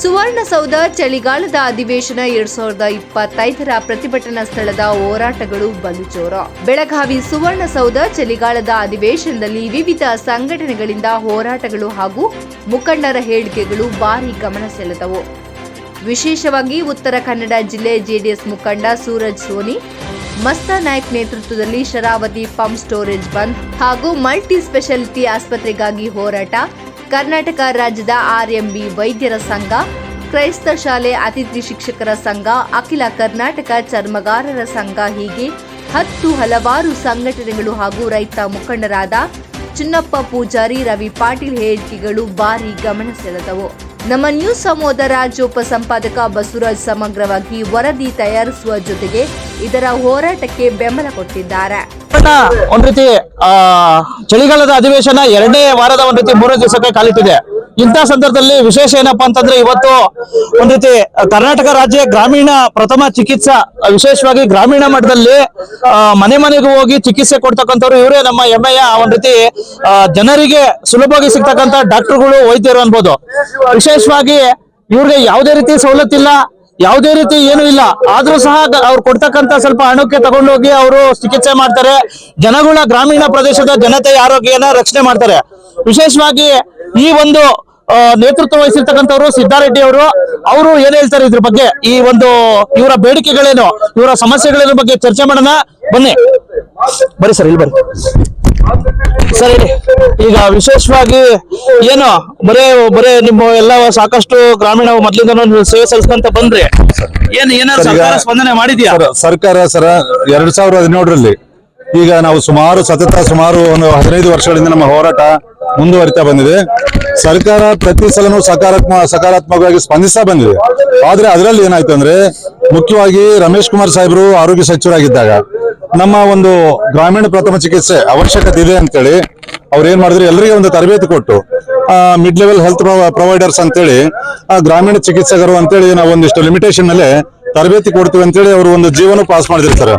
ಸುವರ್ಣಸೌಧ ಚಳಿಗಾಲದ ಅಧಿವೇಶನ ಎರಡ್ ಸಾವಿರದ ಇಪ್ಪತ್ತೈದರ ಪ್ರತಿಭಟನಾ ಸ್ಥಳದ ಹೋರಾಟಗಳು ಬಲು ಜೋರ ಬೆಳಗಾವಿ ಸುವರ್ಣಸೌಧ ಚಳಿಗಾಲದ ಅಧಿವೇಶನದಲ್ಲಿ ವಿವಿಧ ಸಂಘಟನೆಗಳಿಂದ ಹೋರಾಟಗಳು ಹಾಗೂ ಮುಖಂಡರ ಹೇಳಿಕೆಗಳು ಭಾರಿ ಗಮನ ಸೆಳೆದವು. ವಿಶೇಷವಾಗಿ ಉತ್ತರ ಕನ್ನಡ ಜಿಲ್ಲೆ ಜೆಡಿಎಸ್ ಮುಖಂಡ ಸೂರಜ್ ಸೋನಿ, ಮಸ್ತಾ ನಾಯ್ಕ್ ನೇತೃತ್ವದಲ್ಲಿ ಶರಾವತಿ ಪಂಪ್ ಸ್ಟೋರೇಜ್ ಬಂದ್ ಹಾಗೂ ಮಲ್ಟಿ ಸ್ಪೆಷಾಲಿಟಿ ಆಸ್ಪತ್ರೆಗಾಗಿ ಹೋರಾಟ ಕರ್ನಾಟಕ ರಾಜ್ಯದ ಆರ್ಎಂಬಿ ವೈದ್ಯರ ಸಂಘ, ಕ್ರೈಸ್ತ ಶಾಲೆ ಅತಿಥಿ ಶಿಕ್ಷಕರ ಸಂಘ, ಅಖಿಲ ಕರ್ನಾಟಕ ಚರ್ಮಗಾರರ ಸಂಘ ಹೀಗೆ ಹತ್ತು ಹಲವಾರು ಸಂಘಟನೆಗಳು ಹಾಗೂ ರೈತ ಮುಖಂಡರಾದ ಚಿನ್ನಪ್ಪ ಪೂಜಾರಿ, ರವಿ ಪಾಟೀಲ್ ಹೇಳಿಕೆಗಳು ಭಾರಿ ಗಮನ ಸೆಳೆದವು. ನಮ್ಮ ನ್ಯೂಸ್ ಸಮೂಹದ ರಾಜ್ಯೋಪ ಸಂಪಾದಕ ಬಸವರಾಜ್ ಸಮಗ್ರವಾಗಿ ವರದಿ ತಯಾರಿಸುವ ಜೊತೆಗೆ ಇದರ ಹೋರಾಟಕ್ಕೆ ಬೆಂಬಲ ಕೊಟ್ಟಿದ್ದಾರೆ. ಆ, ಚಳಿಗಾಲದ ಅಧಿವೇಶನ ಎರಡನೇ ವಾರದ ಒಂದ್ ರೀತಿ ಮೂರನೇ ದಿವಸಕ್ಕೆ ಕಾಲಿಟ್ಟಿದೆ. ಇಂತಹ ಸಂದರ್ಭದಲ್ಲಿ ವಿಶೇಷ ಏನಪ್ಪಾ ಅಂತಂದ್ರೆ ಇವತ್ತು ಒಂದ್ ರೀತಿ ಕರ್ನಾಟಕ ರಾಜ್ಯ ಗ್ರಾಮೀಣ ಪ್ರಥಮ ಚಿಕಿತ್ಸಾ, ವಿಶೇಷವಾಗಿ ಗ್ರಾಮೀಣ ಮಟ್ಟದಲ್ಲಿ ಮನೆ ಮನೆಗೂ ಹೋಗಿ ಚಿಕಿತ್ಸೆ ಕೊಡ್ತಕ್ಕಂಥವ್ರು ಇವರೇ ನಮ್ಮ ಹೆಮ್ಮೆಯ ಒಂದ್ ರೀತಿ ಜನರಿಗೆ ಸುಲಭವಾಗಿ ಸಿಗ್ತಕ್ಕಂಥ ಡಾಕ್ಟರ್ಗಳು, ವೈದ್ಯರು ಅನ್ಬೋದು. ವಿಶೇಷವಾಗಿ ಇವ್ರಿಗೆ ಯಾವುದೇ ರೀತಿ ಸವಲತ್ತಿಲ್ಲ ಯಾವುದೇ ರೀತಿ ಏನು ಇಲ್ಲ. ಆದ್ರೂ ಸಹ ಅವ್ರು ಕೊಡ್ತಕ್ಕಂತ ಸ್ವಲ್ಪ ಹಣಕ್ಕೆ ತಗೊಂಡೋಗಿ ಅವರು ಚಿಕಿತ್ಸೆ ಮಾಡ್ತಾರೆ. ಜನಗಳ ಗ್ರಾಮೀಣ ಪ್ರದೇಶದ ಜನತೆಯ ಆರೋಗ್ಯನ ರಕ್ಷಣೆ ಮಾಡ್ತಾರೆ. ವಿಶೇಷವಾಗಿ ಈ ಒಂದು ನೇತೃತ್ವ ವಹಿಸಿರ್ತಕ್ಕಂಥವ್ರು ಸಿದ್ದಾರೆಡ್ಡಿ ಅವರು ಅವರು ಏನ್ ಹೇಳ್ತಾರೆ ಇದ್ರ ಬಗ್ಗೆ? ಈ ಒಂದು, ಇವರ ಬೇಡಿಕೆಗಳೇನು? ಇವರ ಸಮಸ್ಯೆಗಳೇನು ಬಗ್ಗೆ ಚರ್ಚೆ ಮಾಡೋಣ? ಬನ್ನಿ. ಬರೀ ಸರ್, ಇಲ್ಲಿ ಬರ್ರಿ ಸರ್ ಈಗ ವಿಶೇಷವಾಗಿ ಏನು ಬರೇ ಬರೇ ನಿಮ್ಮ ಎಲ್ಲ ಸಾಕಷ್ಟು ಗ್ರಾಮೀಣ ಮೊದ್ಲಿಂದ ಸೇವೆ ಸಲ್ಲಿಸ್ಕೊಂತ ಬಂದ್ರಿ. ಏನ್ ಏನಾದ್ರು ಸರ್ಕಾರ ಸ್ಪಂದನೆ ಮಾಡಿದ್ಯಾ? ಸರ್ ಸರ್ಕಾರ ಸರ ಎರಡ್ ಸಾವಿರದ ಹದಿನೇಳರಲ್ಲಿ ಈಗ ನಾವು ಸುಮಾರು ಸತತ ಸುಮಾರು ಒಂದು ಹದಿನೈದು ವರ್ಷಗಳಿಂದ ನಮ್ಮ ಹೋರಾಟ ಮುಂದುವರಿತಾ ಬಂದಿದೆ. ಸರ್ಕಾರ ಪ್ರತಿ ಸಲನೂ ಸಕಾರಾತ್ಮಕ ಸಕಾರಾತ್ಮಕವಾಗಿ ಸ್ಪಂದಿಸ್ತಾ ಬಂದಿದೆ. ಆದ್ರೆ ಅದರಲ್ಲಿ ಏನಾಯ್ತು ಅಂದ್ರೆ ಮುಖ್ಯವಾಗಿ ರಮೇಶ್ ಕುಮಾರ್ ಸಾಹೇಬರು ಆರೋಗ್ಯ ಸಚಿವರಾಗಿದ್ದಾಗ ನಮ್ಮ ಒಂದು ಗ್ರಾಮೀಣ ಪ್ರಥಮ ಚಿಕಿತ್ಸೆ ಅವಶ್ಯಕತೆ ಇದೆ ಅಂತೇಳಿ ಅವ್ರು ಏನ್ ಮಾಡಿದ್ರು ಎಲ್ಲರಿಗೆ ಒಂದು ತರಬೇತಿ ಕೊಟ್ಟು ಮಿಡ್ ಲೆವೆಲ್ ಹೆಲ್ತ್ ಪ್ರೊವೈಡರ್ಸ್ ಅಂತೇಳಿ, ಆ, ಗ್ರಾಮೀಣ ಚಿಕಿತ್ಸಕರು ಅಂತೇಳಿ ನಾವು ಒಂದಿಷ್ಟು ಲಿಮಿಟೇಷನ್ ಅಲ್ಲಿ ತರಬೇತಿ ಕೊಡ್ತೀವಿ ಅಂತೇಳಿ ಅವರು ಒಂದು ಜೀವನ ಪಾಸ್ ಮಾಡಿದಿರ್ತಾರೆ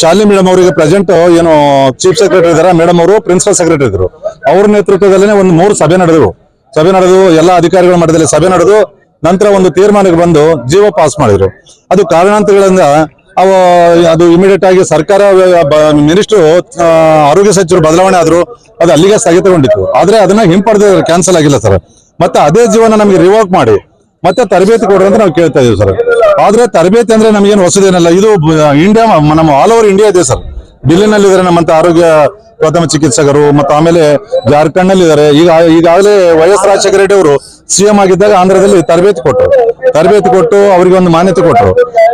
ಶಾಲೆ ಮೇಡಮ್ ಅವರಿಗೆ ಪ್ರೆಸೆಂಟ್ ಏನು ಚೀಫ್ ಸೆಕ್ರೆಟರಿ ಇದಾರೆ ಮೇಡಮ್ ಅವರು ಪ್ರಿನ್ಸಿಪಲ್ ಸೆಕ್ರೆಟರಿ ಇದ್ರು. ಅವ್ರ ನೇತೃತ್ವದಲ್ಲೇ ಒಂದು ಮೂರು ಸಭೆ ನಡೆದವು. ಸಭೆ ನಡೆದು ಎಲ್ಲ ಅಧಿಕಾರಿಗಳ ಮಟ್ಟದಲ್ಲಿ ಸಭೆ ನಡೆದು ನಂತರ ಒಂದು ತೀರ್ಮಾನಕ್ಕೆ ಬಂದು ಜೀವ ಪಾಸ್ ಮಾಡಿದ್ರು. ಅದು ಕಾರಣಾಂತರಗಳಿಂದ ಅವ ಅದು ಇಮಿಡಿಯೇಟ್ ಆಗಿ ಸರ್ಕಾರ ಮಿನಿಸ್ಟರ್ ಆರೋಗ್ಯ ಸಚಿವರು ಬದಲಾವಣೆ ಆದ್ರು ಅದು ಅಲ್ಲಿಗೆ ಸ್ಥಗಿತಗೊಂಡಿತ್ತು. ಆದ್ರೆ ಅದನ್ನ ಹಿಂಪಡೆದ ಕ್ಯಾನ್ಸಲ್ ಆಗಿಲ್ಲ ಸರ್ ಮತ್ತೆ ಅದೇ ಜೀವನ ನಮಗೆ ರಿವೋಕ್ ಮಾಡಿ, ಮತ್ತೆ ತರಬೇತಿ ಕೊಡ್ರಿ ಅಂತ ನಾವು ಕೇಳ್ತಾ ಇದೀವಿ ಸರ್ ಆದ್ರೆ ತರಬೇತಿ ಅಂದ್ರೆ ನಮಗೇನು ಹೊಸದೇನಲ್ಲ, ಇದು ಇಂಡಿಯಾ ನಮ್ಮ ಆಲ್ ಓವರ್ ಇಂಡಿಯಾ ಇದೆ ಸರ್ ಡೆಲ್ಲಿನಲ್ಲಿ ಇದಾರೆ ನಮ್ಮಂತ ಆರೋಗ್ಯ ಪ್ರಥಮ ಚಿಕಿತ್ಸಕರು ಮತ್ತೆ ಆಮೇಲೆ ಜಾರ್ಖಂಡ್ನಲ್ಲಿ ಇದಾರೆ ಈಗ ಈಗಾಗಲೇ ವೈಎಸ್ ರಾಜಶೇಖರ ರೆಡ್ಡಿ ಅವರು ಸಿಎಂ ಆಗಿದ್ದಾಗ ಆಂಧ್ರದಲ್ಲಿ ತರಬೇತಿ ಕೊಟ್ಟರು. ತರಬೇತಿ ಕೊಟ್ಟು ಅವರಿಗೆ ಒಂದು ಮಾನ್ಯತೆ ಕೊಟ್ಟರು.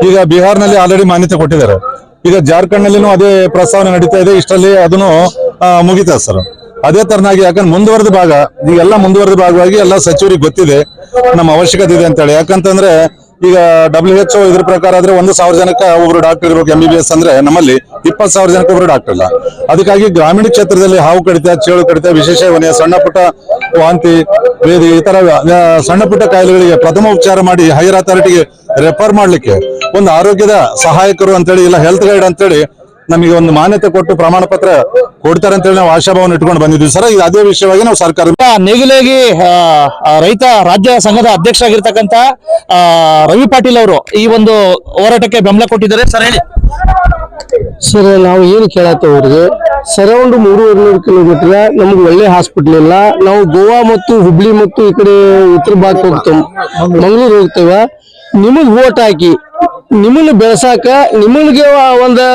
ಈಗ ಬಿಹಾರ್ನಲ್ಲಿ ಆಲ್ರೆಡಿ ಮಾನ್ಯತೆ ಕೊಟ್ಟಿದ್ದಾರೆ. ಈಗ ಜಾರ್ಖಂಡ್ ನಲ್ಲಿನೂ ಅದೇ ಪ್ರಸ್ತಾವನೆ ನಡೀತಾ ಇದೆ. ಇಷ್ಟರಲ್ಲಿ ಅದನ್ನು ಮುಗಿತಾ ಸರ್. ಅದೇ ತರನಾಗಿ ಯಾಕಂದ್ರೆ ಮುಂದುವರೆದ ಭಾಗ ಈಗೆಲ್ಲ ಮುಂದುವರೆದ ಭಾಗವಾಗಿ ಎಲ್ಲ ಸಚಿವರಿಗೆ ಗೊತ್ತಿದೆ. ನಮ್ಮ ಅವಶ್ಯಕತೆ ಇದೆ ಅಂತೇಳಿ. ಯಾಕಂತಂದ್ರೆ ಈಗ ಡಬ್ಲ್ಯೂ ಎಚ್ ಇದ್ರ ಪ್ರಕಾರ ಆದ್ರೆ ಒಂದು ಸಾವಿರ ಜನಕ್ಕೆ ಒಬ್ರು ಡಾಕ್ಟರ್ ಇರಬೇಕು ಎಂ ಬಿ ಬಿ ಎಸ್ ಅಂದ್ರೆ ನಮ್ಮಲ್ಲಿ ಇಪ್ಪತ್ತು ಸಾವಿರ ಜನಕ್ಕೆ ಒಬ್ರು ಡಾಕ್ಟರ್ ಇಲ್ಲ. ಅದಕ್ಕಾಗಿ ಗ್ರಾಮೀಣ ಕ್ಷೇತ್ರದಲ್ಲಿ ಹಾವು ಕಡಿತ, ಚೇಳು ಕಡಿತ, ವಿಶೇಷ ವನ್ಯ, ಸಣ್ಣ ಪುಟ್ಟ ವಾಂತಿ, ಬೇದಿ ಈ ತರ ಸಣ್ಣ ಪುಟ್ಟ ಕಾಯಿಲೆಗಳಿಗೆ ಪ್ರಥಮ ಉಪಚಾರ ಮಾಡಿ ಹೈಯರ್ ಅಥಾರಿಟಿಗೆ ರೆಫರ್ ಮಾಡ್ಲಿಕ್ಕೆ ಒಂದು ಆರೋಗ್ಯದ ಸಹಾಯಕರು ಅಂತೇಳಿ ಇಲ್ಲ ಹೆಲ್ತ್ ಗೈಡ್ ಅಂತೇಳಿ ನಮಗೆ ಒಂದು ಮಾನ್ಯತೆ ಕೊಟ್ಟು ಪ್ರಮಾಣ ಪತ್ರ ಕೊಡ್ತಾರೆ ಅಂತೇಳಿ ನಾವು ಆಶಾಭಾವನ ಇಟ್ಕೊಂಡು ಬಂದಿದ್ವಿ ಸರ್ ಇದು ಅದೇ ವಿಷಯವಾಗಿ ನಾವು ಸರ್ಕಾರ ನೇಗಿಲೇಗಿ ರೈತ ರಾಜ್ಯ ಸಂಘದ ಅಧ್ಯಕ್ಷ ಆಗಿರ್ತಕ್ಕಂತ ರವಿ ಪಾಟೀಲ್ ಅವರು ಈ ಒಂದು ಹೋರಾಟಕ್ಕೆ ಬೆಂಬಲ ಕೊಟ್ಟಿದ್ದಾರೆ. ಸರ್ ಹೇಳಿ. ಸರ್ ನಾವು ಏನು ಕೇಳತ್ತವ್ರಿಗೆ ಅವ್ರಿಗೆ? ಸರೌಂಡ್ ಮೂರುವರೆ ನೂರು ಕಿಲೋಮೀಟರ್ ನಮ್ಗೆ ಒಳ್ಳೆ ಹಾಸ್ಪಿಟ್ಲ್ ಇಲ್ಲ. ನಾವು ಗೋವಾ ಮತ್ತು ಹುಬ್ಳಿ ಮತ್ತು ಈ ಕಡೆ ಉತ್ತರ ಭಾಗಕ್ಕೆ ಹೋಗ್ತೇವೆ. ಮಂಗಳೂರು ಹೋಗ್ತೇವೆ. ನಿಮಗೆ ಓಟ್ ಹಾಕಿ ನಿಮ್ಮನ್ನ ಬೆಳೆಸಾಕ ನಿಮಗೆ ಒಂದು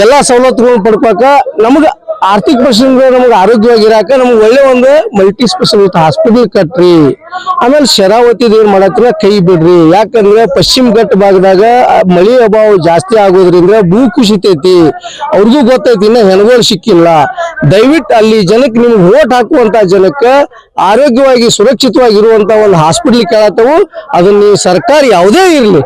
ಎಲ್ಲ ಸವಲತ್ತುಗಳನ್ನ ಪಡ್ಪಾಕ ನಮ್ಗೆ ಆರ್ಥಿಕ ಪರಿಸ್ಥಿತಿ ನಮ್ಗೆ ಆರೋಗ್ಯವಾಗಿರಾಕ ನಮ್ಗೆ ಒಳ್ಳೆ ಒಂದು ಮಲ್ಟಿ ಸ್ಪೆಷಾಲಿಟಿ ಹಾಸ್ಪಿಟಲ್ ಕಟ್ರಿ. ಆಮೇಲೆ ಶರಾವತಿದ ಏನ್ ಮಾಡತ್ರ ಕೈ ಬಿಡ್ರಿ. ಯಾಕಂದ್ರೆ ಪಶ್ಚಿಮ ಘಟ್ಟ ಭಾಗದಾಗ ಮಳೆ ಅಭಾವ ಜಾಸ್ತಿ ಆಗೋದ್ರಿಂದ ಭೂ ಕುಸಿತೈತಿ. ಅವ್ರಿಗೂ ಗೊತ್ತೈತಿ, ಇನ್ನ ಹೆಣಗೋಲ್ ಸಿಕ್ಕಿಲ್ಲ. ದಯವಿಟ್ಟು ಅಲ್ಲಿ ಜನಕ್ಕೆ ನಿಮ್ಗೆ ಓಟ್ ಹಾಕುವಂತ ಜನಕ್ಕೆ ಆರೋಗ್ಯವಾಗಿ ಸುರಕ್ಷಿತವಾಗಿರುವಂತ ಒಂದು ಹಾಸ್ಪಿಟ್ಲ್ ಕೇಳತ್ತವು ಅದನ್ನ ಸರ್ಕಾರ ಯಾವುದೇ ಇರಲಿ,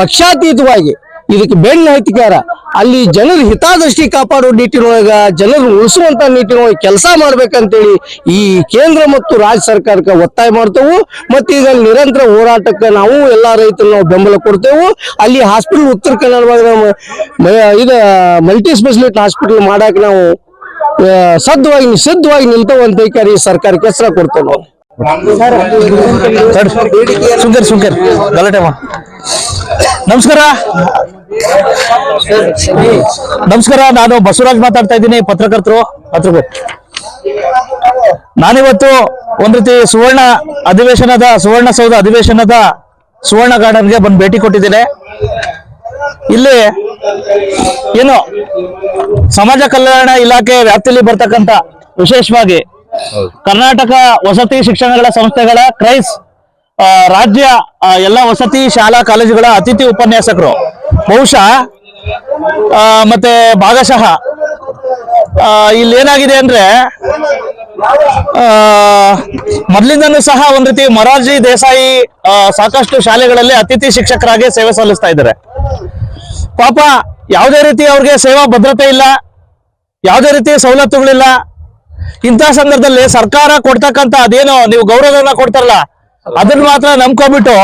ಪಕ್ಷಾತೀತವಾಗಿ. ಇದಕ್ಕೆ ಬೆನ್ನ ಹತ್ತಿಕಾರ ಅಲ್ಲಿ ಜನರ ಹಿತಾದೃಷ್ಟಿ ಕಾಪಾಡೋ ನಿಟ್ಟಿನೊಳಗ ಜನರು ಉಳಿಸುವಂತ ನಿಟ್ಟಿನೊಳಗೆ ಕೆಲಸ ಮಾಡ್ಬೇಕಂತೇಳಿ ಈ ಕೇಂದ್ರ ಮತ್ತು ರಾಜ್ಯ ಸರ್ಕಾರಕ್ಕೆ ಒತ್ತಾಯ ಮಾಡ್ತೇವೆ ಮತ್ತೆ ಈಗ ನಿರಂತರ ಹೋರಾಟಕ್ಕೆ ನಾವು ಎಲ್ಲಾ ರೈತರು ನಾವು ಬೆಂಬಲ ಕೊಡ್ತೇವೆ ಅಲ್ಲಿ ಹಾಸ್ಪಿಟಲ್ ಉತ್ತರ ಕನ್ನಡ ಭಾಗದ ಇದು ಮಲ್ಟಿ ಸ್ಪೆಷಲಿಟಿ ಹಾಸ್ಪಿಟಲ್ ಮಾಡಕ್ ನಾವು ಸದ್ವಾಗಿ ನಿಷಿದ್ಧವಾಗಿ ನಿಲ್ತೇವೆ ಈ ಸರ್ಕಾರಕ್ಕೆ ಹೆಸರ ಕೊಡ್ತೇವೆ ನಾವು ಸುಂಕರ್ ಸುಂಕರ್ ಗಲಾಟೆ ನಮಸ್ಕಾರ. ನಮಸ್ಕಾರ ನಾನು ಬಸವರಾಜ್ ಮಾತಾಡ್ತಾ ಇದ್ದೀನಿ ಪತ್ರಕರ್ತರು ಪತ್ರಕರ್ತರು ನಾನಿವತ್ತು ಒಂದ್ ರೀತಿ ಸುವರ್ಣ ಅಧಿವೇಶನದ ಸುವರ್ಣ ಸೌಧ ಅಧಿವೇಶನದ ಸುವರ್ಣ ಗಾರ್ಡನ್ಗೆ ಬಂದು ಭೇಟಿ ಕೊಟ್ಟಿದ್ದೇನೆ. ಇಲ್ಲಿ ಏನು ಸಮಾಜ ಕಲ್ಯಾಣ ಇಲಾಖೆ ವ್ಯಾಪ್ತಿಯಲ್ಲಿ ಬರ್ತಕ್ಕಂತ ವಿಶೇಷವಾಗಿ ಕರ್ನಾಟಕ ವಸತಿ ಶಿಕ್ಷಣಗಳ ಸಂಸ್ಥೆಗಳ ಕ್ರೈಸ್ ರಾಜ್ಯ ಎಲ್ಲ ವಸತಿ ಶಾಲಾ ಕಾಲೇಜುಗಳ ಅತಿಥಿ ಉಪನ್ಯಾಸಕರು. ಬಹುಶಃ ಮತ್ತೆ ಭಾಗಶಃ ಇಲ್ಲಿ ಏನಾಗಿದೆ ಅಂದ್ರೆ ಆ, ಸಹ ಒಂದ್ ರೀತಿ ಮೊರಾರ್ಜಿ ದೇಸಾಯಿ ಸಾಕಷ್ಟು ಶಾಲೆಗಳಲ್ಲಿ ಅತಿಥಿ ಶಿಕ್ಷಕರಾಗಿ ಸೇವೆ ಸಲ್ಲಿಸ್ತಾ ಇದ್ದಾರೆ. ಪಾಪ ಯಾವುದೇ ರೀತಿ ಅವ್ರಿಗೆ ಸೇವಾ ಭದ್ರತೆ ಇಲ್ಲ ಯಾವುದೇ ರೀತಿ ಸವಲತ್ತುಗಳಿಲ್ಲ. ಇಂತಹ ಸಂದರ್ಭದಲ್ಲಿ ಸರ್ಕಾರ ಕೊಡ್ತಕ್ಕಂತ ಅದೇನೋ ನೀವು ಗೌರವನ್ನ ಕೊಡ್ತಾರಲ್ಲ ಅದನ್ನ ಮಾತ್ರ ನಂಬ್ಕೊಬಿಟ್ಟು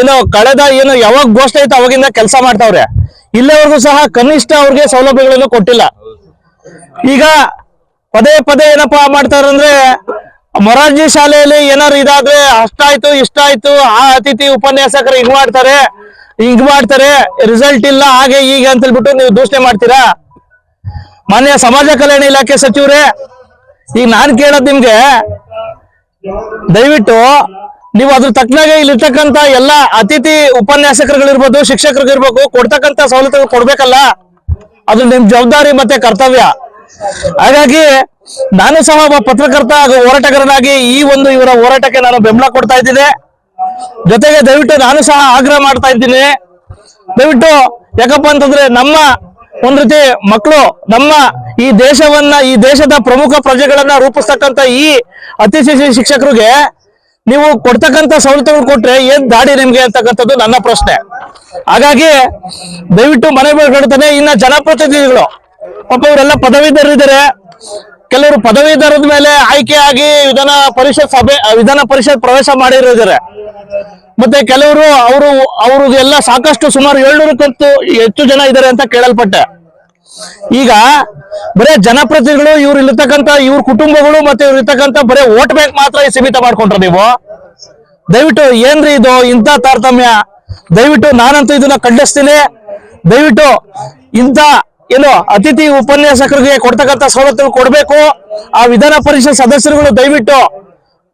ಏನು ಕಳೆದ ಏನು ಯಾವಾಗ ಘೋಷಣೆ ಐತೆ ಅವಾಗಿಂದ ಕೆಲಸ ಮಾಡ್ತಾವ್ರೆ. ಇಲ್ಲಿವರೆಗೂ ಸಹ ಕನಿಷ್ಠ ಅವ್ರಿಗೆ ಸೌಲಭ್ಯಗಳನ್ನು ಕೊಟ್ಟಿಲ್ಲ. ಈಗ ಪದೇ ಪದೇ ಏನಪ್ಪಾ ಮಾಡ್ತಾರಂದ್ರೆ, ಮೊರಾರ್ಜಿ ಶಾಲೆಯಲ್ಲಿ ಏನಾರು ಇದಾದ್ರೆ ಅಷ್ಟಾಯ್ತು ಇಷ್ಟ ಆಯ್ತು ಆ ಅತಿಥಿ ಉಪನ್ಯಾಸಕರು ಹಿಂಗ್ ಮಾಡ್ತಾರೆ ಹಿಂಗ್ ಮಾಡ್ತಾರೆ ರಿಸಲ್ಟ್ ಇಲ್ಲ, ಹಾಗೆ ಈಗ ಅಂತ ಹೇಳ್ಬಿಟ್ಟು ನೀವು ದೂಷಣೆ ಮಾಡ್ತೀರಾ? ಮಾನ್ಯ ಸಮಾಜ ಕಲ್ಯಾಣ ಇಲಾಖೆ ಸಚಿವರೇ, ಈಗ ನಾನ್ ಕೇಳೋದ್ ನಿಮ್ಗೆ, ದಯವಿಟ್ಟು ನೀವು ಅದ್ರ ತಕ್ಕನಾಗೆ ಇಲ್ಲಿರ್ತಕ್ಕಂತ ಎಲ್ಲ ಅತಿಥಿ ಉಪನ್ಯಾಸಕರುಗಳಿರ್ಬೋದು ಶಿಕ್ಷಕರಿಗಿರ್ಬೇಕು ಕೊಡ್ತಕ್ಕಂತ ಸವಲತ್ತುಗಳು ಕೊಡ್ಬೇಕಲ್ಲ, ಅದು ನಿಮ್ ಜವಾಬ್ದಾರಿ ಮತ್ತೆ ಕರ್ತವ್ಯ. ಹಾಗಾಗಿ ನಾನು ಸಹ ಒಬ್ಬ ಪತ್ರಕರ್ತ ಹಾಗೂ ಹೋರಾಟಗಾರನಾಗಿ ಈ ಒಂದು ಇವರ ಹೋರಾಟಕ್ಕೆ ನಾನು ಬೆಂಬಲ ಕೊಡ್ತಾ ಇದ್ದೀನಿ. ಜೊತೆಗೆ ದಯವಿಟ್ಟು ನಾನು ಸಹ ಆಗ್ರಹ ಮಾಡ್ತಾ ಇದ್ದೀನಿ. ದಯವಿಟ್ಟು ಯಾಕಪ್ಪ ಅಂತಂದ್ರೆ ನಮ್ಮ ಒಂದ್ ರೀತಿ ಮಕ್ಕಳು, ನಮ್ಮ ಈ ದೇಶವನ್ನ, ಈ ದೇಶದ ಪ್ರಮುಖ ಪ್ರಜೆಗಳನ್ನ ರೂಪಿಸ್ತಕ್ಕಂತ ಈ ಅತಿಥಿ ಶಿಕ್ಷಕರಿಗೆ ನೀವು ಕೊಡ್ತಕ್ಕಂತ ಸವಲತ್ತುಗಳು ಕೊಟ್ರೆ ಏನ್ ದಾಡಿ ನಿಮ್ಗೆ ಅಂತಕ್ಕಂಥದ್ದು ನನ್ನ ಪ್ರಶ್ನೆ. ಹಾಗಾಗಿ ದಯವಿಟ್ಟು ಮನೆ ಬೇಡ್ಕೊಳ್ತಾನೆ ಇನ್ನ ಜನಪ್ರತಿನಿಧಿಗಳು. ಪಾಪ ಇವರೆಲ್ಲ ಪದವೀಧರರಿದ್ದಾರೆ. ಕೆಲವರು ಪದವೀಧರದ ಮೇಲೆ ಆಯ್ಕೆಯಾಗಿ ವಿಧಾನ ಪರಿಷತ್ ಸಭೆ ವಿಧಾನ ಪರಿಷತ್ ಪ್ರವೇಶ ಮಾಡಿರೋದಿದ್ದಾರೆ ಮತ್ತೆ ಕೆಲವರು ಅವರು, ಅವ್ರಿಗೆಲ್ಲ ಸಾಕಷ್ಟು ಸುಮಾರು ಏಳ್ನೂರಕ್ಕಂತೂ ಹೆಚ್ಚು ಜನ ಇದ್ದಾರೆ ಅಂತ ಕೇಳಲ್ಪಟ್ಟೆ. ಈಗ ಬರೇ ಜನಪ್ರತಿನಿಧಿಗಳು, ಇವ್ರು ಇಲ್ಲಿರ್ತಕ್ಕಂತ ಇವ್ರ ಕುಟುಂಬಗಳು ಮತ್ತೆ ಇವ್ರು ಇರ್ತಕ್ಕಂಥ ಬರೇ ಓಟ್ ಬ್ಯಾಂಕ್ ಮಾತ್ರ ಸೀಮಿತ ಮಾಡ್ಕೊಂಡ್ರ ನೀವು. ದಯವಿಟ್ಟು ಏನ್ರಿ ಇದು ಇಂಥ ತಾರತಮ್ಯ? ದಯವಿಟ್ಟು ನಾನಂತೂ ಇದನ್ನ ಖಂಡಿಸ್ತೀನಿ. ದಯವಿಟ್ಟು ಇಂಥ ಏನು ಅತಿಥಿ ಉಪನ್ಯಾಸಕರಿಗೆ ಕೊಡ್ತಕ್ಕಂಥ ಸವಲತ್ತು ಕೊಡ್ಬೇಕು. ಆ ವಿಧಾನ ಪರಿಷತ್ ಸದಸ್ಯರುಗಳು ದಯವಿಟ್ಟು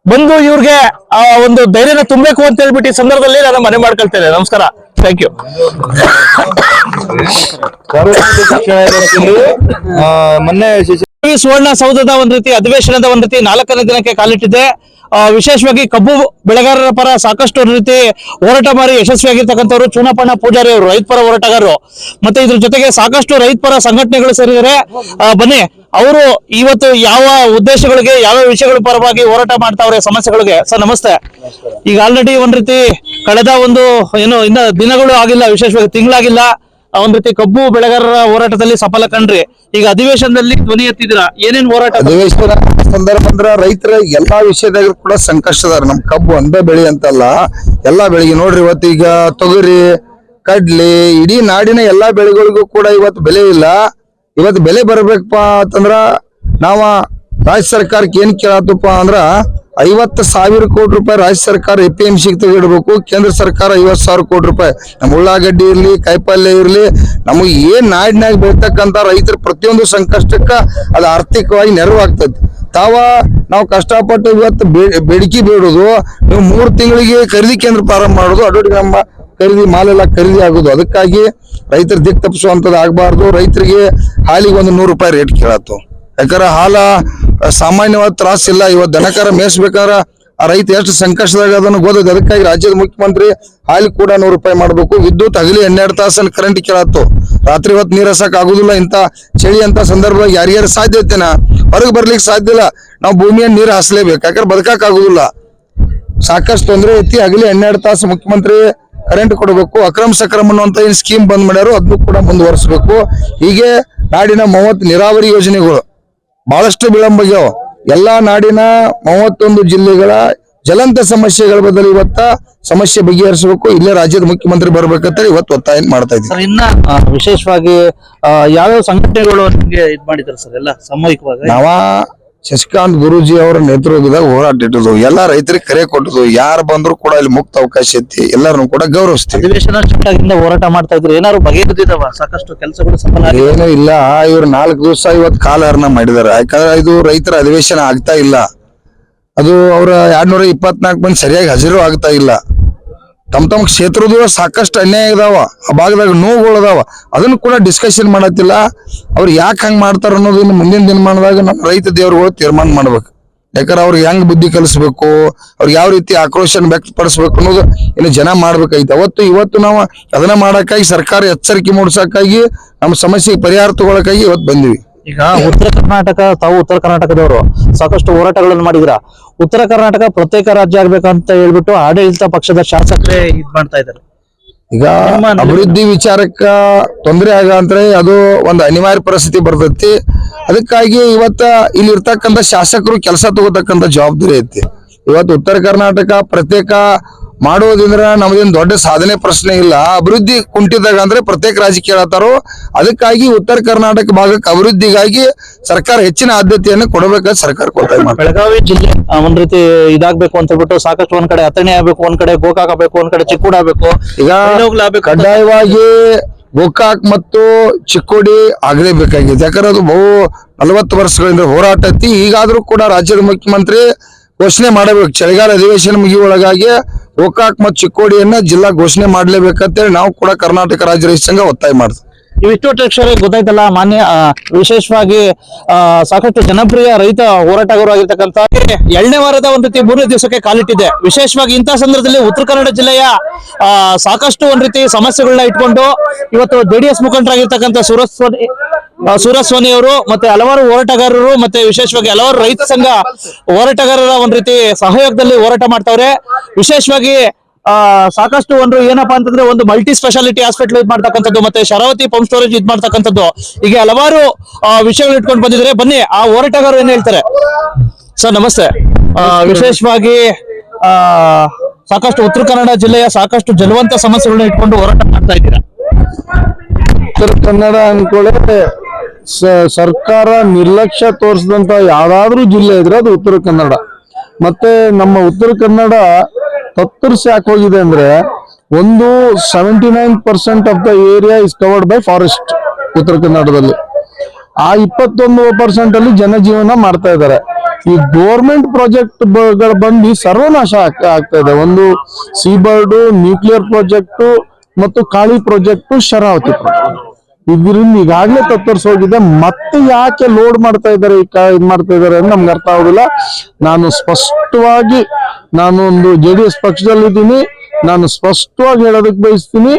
ಬಂದು ಇವ್ರಿಗೆ ಆ ಒಂದು ಧೈರ್ಯನ ತುಂಬಬೇಕು ಅಂತ ಹೇಳ್ಬಿಟ್ಟು ಈ ಸಂದರ್ಭದಲ್ಲಿ ನಾನು ಮನೆ ಮಾಡ್ಕೊಳ್ತೇನೆ. ನಮಸ್ಕಾರ. ಥ್ಯಾಂಕ್ ಯು ಮೊನ್ನೆ ಈ ಸುವರ್ಣ ಸೌಧದ ಒಂದ್ ರೀತಿ ಅಧಿವೇಶನದ ಒಂದ್ ರೀತಿ ನಾಲ್ಕನೇ ದಿನಕ್ಕೆ ಕಾಲಿಟ್ಟಿದೆ. ವಿಶೇಷವಾಗಿ ಕಬ್ಬು ಬೆಳೆಗಾರರ ಪರ ಸಾಕಷ್ಟು ಒಂದ್ ರೀತಿ ಹೋರಾಟ ಮಾಡಿ ಯಶಸ್ವಿಯಾಗಿರ್ತಕ್ಕಂಥವ್ರು ಚೂನಪಣ್ಣ ಪೂಜಾರಿ ಅವರು ರೈತ ಪರ ಹೋರಾಟಗಾರರು. ಮತ್ತೆ ಇದ್ರ ಜೊತೆಗೆ ಸಾಕಷ್ಟು ರೈತ ಪರ ಸಂಘಟನೆಗಳು ಸೇರಿದರೆ ಬನ್ನಿ. ಅವರು ಇವತ್ತು ಯಾವ ಉದ್ದೇಶಗಳಿಗೆ ಯಾವ ವಿಷಯಗಳ ಪರವಾಗಿ ಹೋರಾಟ ಮಾಡ್ತಾವ್ರೆ ಸಮಸ್ಯೆಗಳಿಗೆ? ಸರ್ ನಮಸ್ತೆ. ಈಗ ಆಲ್ರೆಡಿ ಒಂದ್ ರೀತಿ ಕಳೆದ ಒಂದು ಏನು ಇನ್ನ ದಿನಗಳು ಆಗಿಲ್ಲ ವಿಶೇಷವಾಗಿ ತಿಂಗಳಾಗಿಲ್ಲ. ಒಂದ್ ರೀತಿ ಕಬ್ಬು ಬೆಳೆಗಾರರ ಹೋರಾಟದಲ್ಲಿ ಸಫಲ ಕಂಡ್ರಿ. ಈಗ ಅಧಿವೇಶನದಲ್ಲಿ ಧ್ವನಿ ಎತ್ತಿದ್ರ ಏನೇನ್ ಹೋರಾಟ? ಅಧಿವೇಶನ ಸಂದರ್ಭ ಅಂದ್ರ ರೈತರ ಎಲ್ಲಾ ವಿಷಯದಾಗ ಕೂಡ ಸಂಕಷ್ಟದಾರ ನಮ್ ಕಬ್ಬು ಒಂದೇ ಬೆಳೆ ಅಂತಲ್ಲ ಎಲ್ಲಾ ಬೆಳಿಗ್ಗೆ ನೋಡ್ರಿ ಇವತ್ತು ಈಗ ತೊಗರಿ ಕಡ್ಲಿ ಇಡೀ ನಾಡಿನ ಎಲ್ಲಾ ಬೆಳೆಗಳಿಗೂ ಕೂಡ ಇವತ್ತು ಬೆಲೆ ಇಲ್ಲ. ಇವತ್ತು ಬೆಲೆ ಬರಬೇಕಪ್ಪ ಅಂತಂದ್ರ ನಾವ ರಾಜ್ಯ ಸರ್ಕಾರಕ್ಕೆ ಏನ್ ಕೇಳತ್ತಪ್ಪ ಅಂದ್ರ ಐವತ್ತು ಸಾವಿರ ಕೋಟಿ ರೂಪಾಯಿ ರಾಜ್ಯ ಸರ್ಕಾರ ಎ ಪಿ ಎಂ ಸಿಗೆ ತೆಗೆಡ್ಬೇಕು, ಕೇಂದ್ರ ಸರ್ಕಾರ ಐವತ್ತು ಸಾವಿರ ಕೋಟಿ ರೂಪಾಯಿ. ನಮ್ಮ ಉಳ್ಳಾಗಡ್ಡಿ ಇರಲಿ ಕಾಯಿಪಲ್ಯ ಇರಲಿ, ನಮಗೆ ಏನು ನಾಡಿನಾಗ ಬೆಳ್ತಕ್ಕಂತ ರೈತರ ಪ್ರತಿಯೊಂದು ಸಂಕಷ್ಟಕ್ಕೆ ಅದು ಆರ್ಥಿಕವಾಗಿ ನೆರವು ಆಗ್ತದೆ ತಾವ ನಾವು ಕಷ್ಟಪಟ್ಟು ಇವತ್ತು ಬೇಡಿಕೆ ಬೇಡೋದು, ನೀವು ಮೂರು ತಿಂಗಳಿಗೆ ಖರೀದಿ ಕೇಂದ್ರ ಪ್ರಾರಂಭ ಮಾಡೋದು ನಮ್ಮ ಖರೀದಿ, ಮಾಲೆಲ್ಲ ಖರೀದಿ ಆಗೋದು. ಅದಕ್ಕಾಗಿ ರೈತರ ದಿಕ್ ತಪ್ಪಿಸುವಂಥದ್ದು ಆಗಬಾರ್ದು. ರೈತರಿಗೆ ಹಾಲಿಗೆ ಒಂದು ನೂರು ರೂಪಾಯಿ ರೇಟ್ ಕೇಳತ್ತು ಯಾಕಂದ್ರೆ ಹಾಲ ಸಾಮಾನ್ಯವಾದ ತ್ರಾಸಿಲ್ಲ ಇವತ್ತು ದನಕರ ಮೇಯಿಸ್ಬೇಕಾದ್ರೆ ಆ ರೈತ ಎಷ್ಟು ಸಂಕಷ್ಟದಾಗ ಅದನ್ನು ಓದೋದು. ಅದಕ್ಕಾಗಿ ರಾಜ್ಯದ ಮುಖ್ಯಮಂತ್ರಿ ಹಾಲಿ ಕೂಡ ನೂರು ರೂಪಾಯಿ ಮಾಡಬೇಕು. ವಿದ್ಯುತ್, ಹಗಲಿ ಹನ್ನೆರಡು ತಾಸಲ್ಲಿ ಕರೆಂಟ್ ಕೇಳತ್ತು ರಾತ್ರಿ ಹೊತ್ತು ನೀರು ಹಸಕ್ ಆಗುದಿಲ್ಲ. ಇಂತ ಚಳಿ ಅಂತ ಸಂದರ್ಭದಾಗ ಯಾರ್ಯಾರು ಸಾಧ್ಯ ಐತೆನ ಹೊರಗೆ ಬರ್ಲಿಕ್ಕೆ ಸಾಧ್ಯ ಇಲ್ಲ. ನಾವು ಭೂಮಿಯನ್ನು ನೀರು ಹಸಲೇಬೇಕು. ಯಾಕಂದ್ರೆ ಆಗುದಿಲ್ಲ. ಸಾಕಷ್ಟು ತೊಂದರೆ ಐತಿ. ಹಗಲಿ ಹನ್ನೆರಡು ತಾಸು ಮುಖ್ಯಮಂತ್ರಿ ಕರೆಂಟ್ ಕೊಡಬೇಕು ಅಕ್ರಮ ಸಕ್ರಮ ಅನ್ನುವಂತ ಏನ್ ಸ್ಕೀಮ್ ಬಂದ್ ಮಾಡ್ಯಾರೋ ಅದನ್ನು ಕೂಡ ಮುಂದುವರಿಸಬೇಕು. ಹೀಗೆ ನಾಡಿನ ಮೂವತ್ತು ನೀರಾವರಿ ಯೋಜನೆಗಳು ಬಹಳಷ್ಟು ವಿಳಂಬ ಆಗ್ಯಾವ. ಎಲ್ಲಾ ನಾಡಿನ ಮೂವತ್ತೊಂದು ಜಿಲ್ಲೆಗಳ ಜಲಂತ ಸಮಸ್ಯೆಗಳ ಬದಲು ಇವತ್ತ ಸಮಸ್ಯೆ ಬಗೆಹರಿಸಬೇಕು. ಇಲ್ಲೇ ರಾಜ್ಯದ ಮುಖ್ಯಮಂತ್ರಿ ಬರ್ಬೇಕಂತ ಇವತ್ತು ಒತ್ತಾಯ ಮಾಡ್ತಾ ಇದ್ದೀವಿ ಸರ್ ಇನ್ನ ವಿಶೇಷವಾಗಿ ಯಾವ್ಯಾವ ಸಂಘಟನೆಗಳು ನಿಮಗೆ ಇದ್ ಮಾಡಿದ್ರು ಸರ್ ಎಲ್ಲ ಸಾಮೂಹಿಕವಾಗಿ? ನಾವ ಶಶಿಕಾಂತ್ ಗುರೂಜಿ ಅವರ ನೇತೃತ್ವದಾಗ ಹೋರಾಟ ಇಟ್ಟದು ಎಲ್ಲಾ ರೈತರಿಗೆ ಕರೆ ಕೊಟ್ಟದು ಯಾರು ಬಂದ್ರು ಕೂಡ ಇಲ್ಲಿ ಮುಕ್ತ ಅವಕಾಶ ಐತಿ. ಎಲ್ಲರನ್ನು ಕೂಡ ಗೌರವಿಸ್ತೀವಿ. ಅಧಿವೇಶನ ಹೋರಾಟ ಮಾಡ್ತಾ ಇದ್ರು. ಏನಾದ್ರು ಬಗೆಹರಿದಿದಾವ ಸಾಕಷ್ಟು ಕೆಲಸಗಳು ಸಫಲ. ಏನೂ ಇಲ್ಲ. ಇವ್ರು ನಾಲ್ಕು ದಿವಸ ಇವತ್ತು ಕಾಲಹರಣ ಮಾಡಿದಾರೆ ಯಾಕಂದ್ರೆ ಇದು ರೈತರ ಅಧಿವೇಶನ ಆಗ್ತಾ ಇಲ್ಲ. ಅದು ಅವರ ಎರಡ್ನೂರ ಇಪ್ಪತ್ನಾಲ್ಕು ಮಂದಿ ಸರಿಯಾಗಿ ಹಾಜರು ಆಗ್ತಾ ಇಲ್ಲ. ತಮ್ಮ ತಮ್ಮ ಕ್ಷೇತ್ರದ ಸಾಕಷ್ಟು ಅನ್ಯಾಯ ಇದಾವ. ಆ ಭಾಗದಾಗ ನೋವುಗಳು ಅದಾವ. ಅದನ್ನು ಕೂಡ ಡಿಸ್ಕಷನ್ ಮಾಡತ್ತಿಲ್ಲ. ಅವ್ರು ಯಾಕೆ ಹಂಗ್ ಮಾಡ್ತಾರ ಅನ್ನೋದನ್ನು ಮುಂದಿನ ದಿನಮಾನದಾಗ ನಮ್ಮ ರೈತ ದೇವರುಗಳು ತೀರ್ಮಾನ ಮಾಡ್ಬೇಕು. ಯಾಕಂದ್ರೆ ಅವ್ರಿಗೆ ಹೆಂಗ್ ಬುದ್ಧಿ ಕಲಿಸ್ಬೇಕು ಅವ್ರಿಗೆ ಯಾವ ರೀತಿ ಆಕ್ರೋಶನ ವ್ಯಕ್ತಪಡಿಸ್ಬೇಕು ಅನ್ನೋದು ಇನ್ನು ಜನ ಮಾಡ್ಬೇಕಾಯ್ತು. ಅವತ್ತು ಇವತ್ತು ನಾವು ಅದನ್ನ ಮಾಡಕ್ಕಾಗಿ ಸರ್ಕಾರ ಎಚ್ಚರಿಕೆ ಮೂಡಿಸೋಕ್ಕಾಗಿ ನಮ್ಮ ಸಮಸ್ಯೆಗೆ ಪರಿಹಾರ ತಗೊಳಕ್ಕಾಗಿ ಇವತ್ತು ಬಂದಿವಿ. ಈಗ ಉತ್ತರ ಕರ್ನಾಟಕ ತಾವು ಉತ್ತರ ಕರ್ನಾಟಕದವರು ಸಾಕಷ್ಟು ಹೋರಾಟಗಳನ್ನು ಮಾಡಿದ್ರ ಉತ್ತರ ಕರ್ನಾಟಕ ಪ್ರತ್ಯೇಕ ರಾಜ್ಯ ಆಗ್ಬೇಕಂತ ಹೇಳ್ಬಿಟ್ಟು ಆಡಳಿತ ಪಕ್ಷದ ಶಾಸಕರೇ ಇದ್ ಮಾಡ್ತಾ ಇದ್ದಾರೆ. ಈಗ? ಅಭಿವೃದ್ಧಿ ವಿಚಾರಕ್ಕ ತೊಂದರೆ ಆಗ ಅಂದ್ರೆ ಅದು ಒಂದು ಅನಿವಾರ್ಯ ಪರಿಸ್ಥಿತಿ ಬರ್ತೈತಿ. ಅದಕ್ಕಾಗಿ ಇವತ್ತ ಇಲ್ಲಿ ಇರ್ತಕ್ಕಂಥ ಶಾಸಕರು ಕೆಲಸ ತಗೋತಕ್ಕಂಥ ಜವಾಬ್ದಾರಿ ಐತಿ. ಇವತ್ತು ಉತ್ತರ ಕರ್ನಾಟಕ ಪ್ರತ್ಯೇಕ ಮಾಡೋದ್ರಿಂದ ನಮ್ದೇನ್ ದೊಡ್ಡ ಸಾಧನೆ ಪ್ರಶ್ನೆ ಇಲ್ಲ. ಅಭಿವೃದ್ಧಿ ಕುಂಟಿದಾಗ ಅಂದ್ರೆ ಪ್ರತ್ಯೇಕ ರಾಜ್ಯ ಕೇಳತ್ತಾರೋ ಅದಕ್ಕಾಗಿ ಉತ್ತರ ಕರ್ನಾಟಕ ಭಾಗಕ್ಕೆ ಅಭಿವೃದ್ಧಿಗಾಗಿ ಸರ್ಕಾರ ಹೆಚ್ಚಿನ ಆದ್ಯತೆಯನ್ನು ಕೊಡಬೇಕಾದ ಸರ್ಕಾರ ಕೊಡ್ತಾ ಇದೆ. ಬೆಳಗಾವಿ ಜಿಲ್ಲೆ ಒಂದ್ ರೀತಿ ಇದಾಗಬೇಕು ಅಂತ ಹೇಳ್ಬಿಟ್ಟು ಸಾಕಷ್ಟು ಒಂದ್ ಕಡೆ ಅಥಣಿ ಆಗ್ಬೇಕು ಒಂದ್ ಕಡೆ ಗೋಕಾಕ್ ಆಗ್ಬೇಕು ಒಂದ್ ಕಡೆ ಚಿಕ್ಕೂಡ್ ಆಗ್ಬೇಕು. ಈಗ ಕಡ್ಡಾಯವಾಗಿ ಗೋಕಾಕ್ ಮತ್ತು ಚಿಕ್ಕೋಡಿ ಆಗಲೇಬೇಕಾಗಿದೆ ಯಾಕಂದ್ರೆ ಅದು ಬಹು ನಲವತ್ತು ವರ್ಷಗಳಿಂದ ಹೋರಾಟ ಐತಿ. ಈಗಾದ್ರೂ ಕೂಡ ರಾಜ್ಯದ ಮುಖ್ಯಮಂತ್ರಿ ಘೋಷಣೆ ಮಾಡಬೇಕು. ಚಳಿಗಾಲ ಅಧಿವೇಶನ ಮುಗಿಯೊಳಗಾಗಿ ಗೋಕಾಕ್ ಮತ್ತು ಚಿಕ್ಕೋಡಿಯನ್ನ ಜಿಲ್ಲಾ ಘೋಷಣೆ ಮಾಡ್ಲೇಬೇಕಂತೇಳಿ ನಾವು ಕೂಡ ಕರ್ನಾಟಕ ರಾಜ್ಯ ರೈತ ಸಂಘ ಒತ್ತಾಯ ಮಾಡ್ತೀವಿ. ಇವಿಷ್ಟು ಗೊತ್ತಾಯ್ತಲ್ಲ, ಮಾನ್ಯ ವಿಶೇಷವಾಗಿ ಸಾಕಷ್ಟು ಜನಪ್ರಿಯ ರೈತ ಹೋರಾಟಗಾರರು ಆಗಿರ್ತಕ್ಕಂಥ ಎರಡನೇ ವಾರದ ಒಂದು ರೀತಿ ಮೂರನೇ ದಿವಸಕ್ಕೆ ಕಾಲಿಟ್ಟಿದೆ. ವಿಶೇಷವಾಗಿ ಇಂತಹ ಸಂದರ್ಭದಲ್ಲಿ ಉತ್ತರ ಕನ್ನಡ ಜಿಲ್ಲೆಯ ಸಾಕಷ್ಟು ಒಂದ್ ರೀತಿ ಸಮಸ್ಯೆಗಳನ್ನ ಇಟ್ಕೊಂಡು ಇವತ್ತು ಜೆಡಿಎಸ್ ಮುಖಂಡರಾಗಿರ್ತಕ್ಕಂಥ ಸೂರಜ್ ಸೋನಿ ಸುರಸ್ವಾಮಿ ಸೋನಿ ಅವರು ಮತ್ತೆ ಹಲವಾರು ಹೋರಾಟಗಾರರು ಮತ್ತೆ ವಿಶೇಷವಾಗಿ ಹಲವಾರು ರೈತ ಸಂಘ ಹೋರಾಟಗಾರರ ಒಂದ್ ರೀತಿ ಸಹಯೋಗದಲ್ಲಿ ಹೋರಾಟ ಮಾಡ್ತಾವ್ರೆ. ವಿಶೇಷವಾಗಿ ಸಾಕಷ್ಟು ಒಂದು ಏನಪ್ಪಾ ಅಂತಂದ್ರೆ ಒಂದು ಮಲ್ಟಿ ಸ್ಪೆಷಾಲಿಟಿ ಹಾಸ್ಪಿಟಲ್ ಇದ್ ಮಾಡ್ತಕ್ಕಂಥದ್ದು ಮತ್ತೆ ಶರಾವತಿ ಪಂಪ್ ಸ್ಟೋರೇಜ್ ಇದ್ ಮಾಡ್ತಕ್ಕಂಥದ್ದು. ಹೀಗೆ ಹಲವಾರು ಆ, ವಿಷಯಗಳು ಇಟ್ಕೊಂಡು ಬಂದಿದ್ದಾರೆ ಬನ್ನಿ ಆ ಹೋರಾಟಗಾರರು ಏನ್ ಹೇಳ್ತಾರೆ? ಸರ್ ನಮಸ್ತೆ. ಆ, ವಿಶೇಷವಾಗಿ ಆ ಸಾಕಷ್ಟು ಉತ್ತರ ಕನ್ನಡ ಜಿಲ್ಲೆಯ ಸಾಕಷ್ಟು ಜಲವಂತ ಸಮಸ್ಯೆಗಳನ್ನ ಇಟ್ಕೊಂಡು ಹೋರಾಟ ಮಾಡ್ತಾ ಇದ್ದೀರಾ? ಉತ್ತರ ಕನ್ನಡ ಅನ್ಕೊಳ್ಳಿ ಸರ್ಕಾರ ನಿರ್ಲಕ್ಷ್ಯ ತೋರಿಸಿದಂತ ಯಾವ್ದಾದ್ರು ಜಿಲ್ಲೆ ಇದ್ರೆ ಅದು ಉತ್ತರ ಕನ್ನಡ. ಮತ್ತೆ ನಮ್ಮ ಉತ್ತರ ಕನ್ನಡ ತತ್ತರಿಸಿ ಯಾಕೆ ಹೋಗಿದೆ ಅಂದ್ರೆ ಒಂದು seventy nine percent of the area is covered by forest ಉತ್ತರ ಕರ್ನಾಟಕದಲ್ಲಿ ಆ ಇಪ್ಪತ್ತೊಂದು ಪರ್ಸೆಂಟ್ ಅಲ್ಲಿ ಜನಜೀವನ ಮಾಡ್ತಾ ಇದ್ದಾರೆ. ಈ ಗೋರ್ಮೆಂಟ್ ಪ್ರಾಜೆಕ್ಟ್ ಬಂದು ಸರ್ವನಾಶ ಆಗ್- ಆಗ್ತಾ ಇದೆ. ಒಂದು ಸೀಬರ್ಡು ನ್ಯೂಕ್ಲಿಯರ್ ಪ್ರಾಜೆಕ್ಟ್ ಮತ್ತು ಕಾಳಿ ಪ್ರಾಜೆಕ್ಟ್ ಶರಾವತಿ ಪ್ರಾಜೆಕ್ಟ್ ಇದರಿಂದ ಈಗಾಗ್ಲೇ ತತ್ತರಿಸೋಗಿದೆ ಮತ್ತೆ ಯಾಕೆ ಲೋಡ್ ಮಾಡ್ತಾ ಇದ್ದಾರೆ? ಈ ಇದ್ ಮಾಡ್ತಾ ಇದ್ದಾರೆ ಅಂತ ನಮ್ಗೆ ಅರ್ಥ ಆಗುದಿಲ್ಲ. ನಾನು ಸ್ಪಷ್ಟವಾಗಿ ನಾನು ಒಂದು ಜೆ ಡಿ ಎಸ್ ಪಕ್ಷದಲ್ಲಿದ್ದೀನಿ. ನಾನು ಸ್ಪಷ್ಟವಾಗಿ ಹೇಳೋದಕ್ಕೆ ಬಯಸ್ತೀನಿ.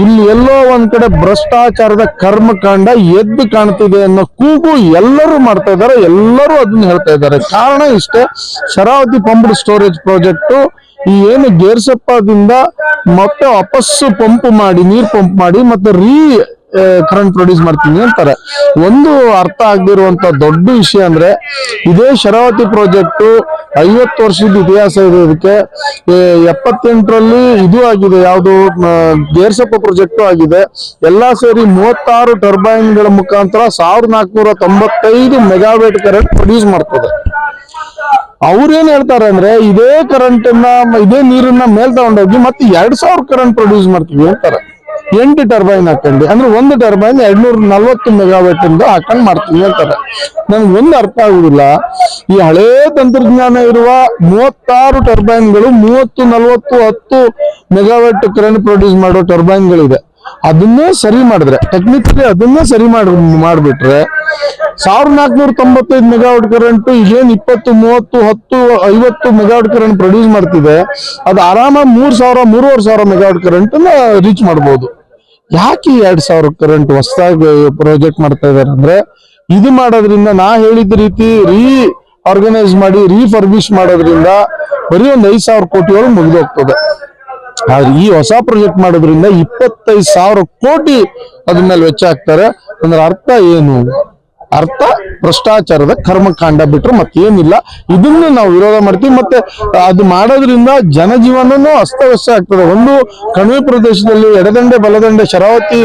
ಇಲ್ಲಿ ಎಲ್ಲೋ ಒಂದ್ ಕಡೆ ಭ್ರಷ್ಟಾಚಾರದ ಕರ್ಮಕಾಂಡ ಎದ್ದು ಕಾಣ್ತಿದೆ ಅನ್ನೋ ಕೂಗು ಎಲ್ಲರೂ ಮಾಡ್ತಾ ಇದ್ದಾರೆ. ಎಲ್ಲರೂ ಅದನ್ನ ಹೇಳ್ತಾ ಇದ್ದಾರೆ. ಕಾರಣ ಇಷ್ಟೇ. ಶರಾವತಿ ಪಂಪ್ಡ್ ಸ್ಟೋರೇಜ್ ಪ್ರಾಜೆಕ್ಟ್ ಈ ಏನು ಗೇರ್ಸಪ್ಪದಿಂದ ಮತ್ತೆ ವಾಪಸ್ಸು ಪಂಪ್ ಮಾಡಿ ನೀರ್ ಪಂಪ್ ಮಾಡಿ ಮತ್ತೆ ರೀ ಕರೆಂಟ್ ಪ್ರೊಡ್ಯೂಸ್ ಮಾಡ್ತೀನಿ ಅಂತಾರೆ. ಒಂದು ಅರ್ಥ ಆಗದಿರುವಂತ ದೊಡ್ಡ ವಿಷಯ ಅಂದ್ರೆ, ಇದೇ ಶರಾವತಿ ಪ್ರಾಜೆಕ್ಟ್ ಐವತ್ತು ವರ್ಷದ ಇತಿಹಾಸ ಇದೆ ಇದಕ್ಕೆ. ಎಪ್ಪತ್ತೆಂಟರಲ್ಲಿ ಇದು ಆಗಿದೆ, ಯಾವುದು ಗೇರ್ಸಪ್ಪ ಪ್ರಾಜೆಕ್ಟ್ ಆಗಿದೆ. ಎಲ್ಲಾ ಸೇರಿ ಮೂವತ್ತಾರು ಟರ್ಬೈನ್ಗಳ ಮುಖಾಂತರ ಸಾವಿರದ ನಾಲ್ಕುನೂರ ತೊಂಬತ್ತೈದು ಮೆಗಾವೇಟ್ ಕರೆಂಟ್ ಪ್ರೊಡ್ಯೂಸ್ ಮಾಡ್ತದೆ. ಅವ್ರೇನ್ ಹೇಳ್ತಾರೆ ಅಂದ್ರೆ, ಇದೇ ಕರೆಂಟ್ ಇದೇ ನೀರನ್ನ ಮೇಲ್ ತಗೊಂಡೋಗಿ ಮತ್ತೆ ಎರಡ್ ಸಾವಿರ ಕರೆಂಟ್ ಪ್ರೊಡ್ಯೂಸ್ ಮಾಡ್ತೀವಿ ಅಂತಾರೆ. ಎಂಟು ಟರ್ಬೈನ್ ಹಾಕೊಂಡು, ಅಂದ್ರೆ ಒಂದು ಟರ್ಬೈನ್ ಎರಡ್ನೂರ ನಲ್ವತ್ತು ಮೆಗಾವೆಟ್ ಇಂದ ಹಾಕೊಂಡ್ ಮಾಡ್ತೀವಿ ಅಂತಾರೆ ನನ್ಗೆ ಒಂದು ಅರ್ಥ ಆಗುದಿಲ್ಲ. ಈ ಹಳೆ ತಂತ್ರಜ್ಞಾನ ಇರುವ ಮೂವತ್ತಾರು ಟರ್ಬೈನ್ಗಳು ಮೂವತ್ತು, ನಲ್ವತ್ತು, ಹತ್ತು ಮೆಗಾವೆಟ್ ಕರೆಂಟ್ ಪ್ರೊಡ್ಯೂಸ್ ಮಾಡೋ ಟರ್ಬೈನ್ಗಳಿದೆ. ಅದನ್ನೇ ಸರಿ ಮಾಡಿದ್ರೆ ಟೆಕ್ನಿಕಲಿ ಅದನ್ನೇ ಸರಿ ಮಾಡಿ, ಮಾಡ್ಬಿಟ್ರೆ ಸಾವಿರದ ನಾಲ್ಕುನೂರ ತೊಂಬತ್ತೈದು ಮೆಗಾವಾಟ್ ಕರೆಂಟ್ ಈಗೇನ್ ಇಪ್ಪತ್ತು, ಮೂವತ್ತು, ಹತ್ತು, ಐವತ್ತು ಮೆಗಾವಾಟ್ ಕರೆಂಟ್ ಪ್ರೊಡ್ಯೂಸ್ ಮಾಡ್ತಿದೆ, ಅದು ಆರಾಮಾಗಿ ಮೂರ್ ಸಾವಿರ, ಮೂರುವರೆ ಸಾವಿರ ಮೆಗಾವಾಟ್ ಕರೆಂಟ್ ರೀಚ್ ಮಾಡ್ಬೋದು. ಯಾಕೆ ಎರಡ್ ಸಾವಿರ ಕರೆಂಟ್ ಹೊಸದಾಗಿ ಪ್ರಾಜೆಕ್ಟ್ ಮಾಡ್ತಾ ಇದ್ದಾರೆ ಅಂದ್ರೆ, ಇದು ಮಾಡೋದ್ರಿಂದ ನಾ ಹೇಳಿದ ರೀತಿ ರೀ ಆರ್ಗನೈಸ್ ಮಾಡಿ ರೀಫರ್ಬಿಶ್ ಮಾಡೋದ್ರಿಂದ ಬರೀ ಒಂದ್ ಐದ್ ಸಾವಿರ ಕೋಟಿ ಒಳಗೆ ಮುಗಿದೋಗ್ತದೆ. ಆದ್ರೆ ಈ ಹೊಸ ಪ್ರಾಜೆಕ್ಟ್ ಮಾಡೋದ್ರಿಂದ ಇಪ್ಪತ್ತೈದು ಸಾವಿರ ಕೋಟಿ ಅದ್ರ ಮೇಲೆ ವೆಚ್ಚ ಹಾಕ್ತಾರೆ. ಅಂದ್ರೆ ಅರ್ಥ ಏನು? ಅರ್ಥ, ಭ್ರಷ್ಟಾಚಾರದ ಕರ್ಮಕಾಂಡ ಬಿಟ್ರೆ ಮತ್ತೇನಿಲ್ಲ. ಇದನ್ನ ನಾವು ವಿರೋಧ ಮಾಡ್ತೀವಿ. ಮತ್ತೆ ಅದು ಮಾಡೋದ್ರಿಂದ ಜನಜೀವನನೂ ಅಸ್ತವ್ಯಸ್ತ ಆಗ್ತದೆ. ಒಂದು ಕಣಿವೆ ಪ್ರದೇಶದಲ್ಲಿ ಎಡದಂಡೆ, ಬಲದಂಡೆ, ಶರಾವತಿ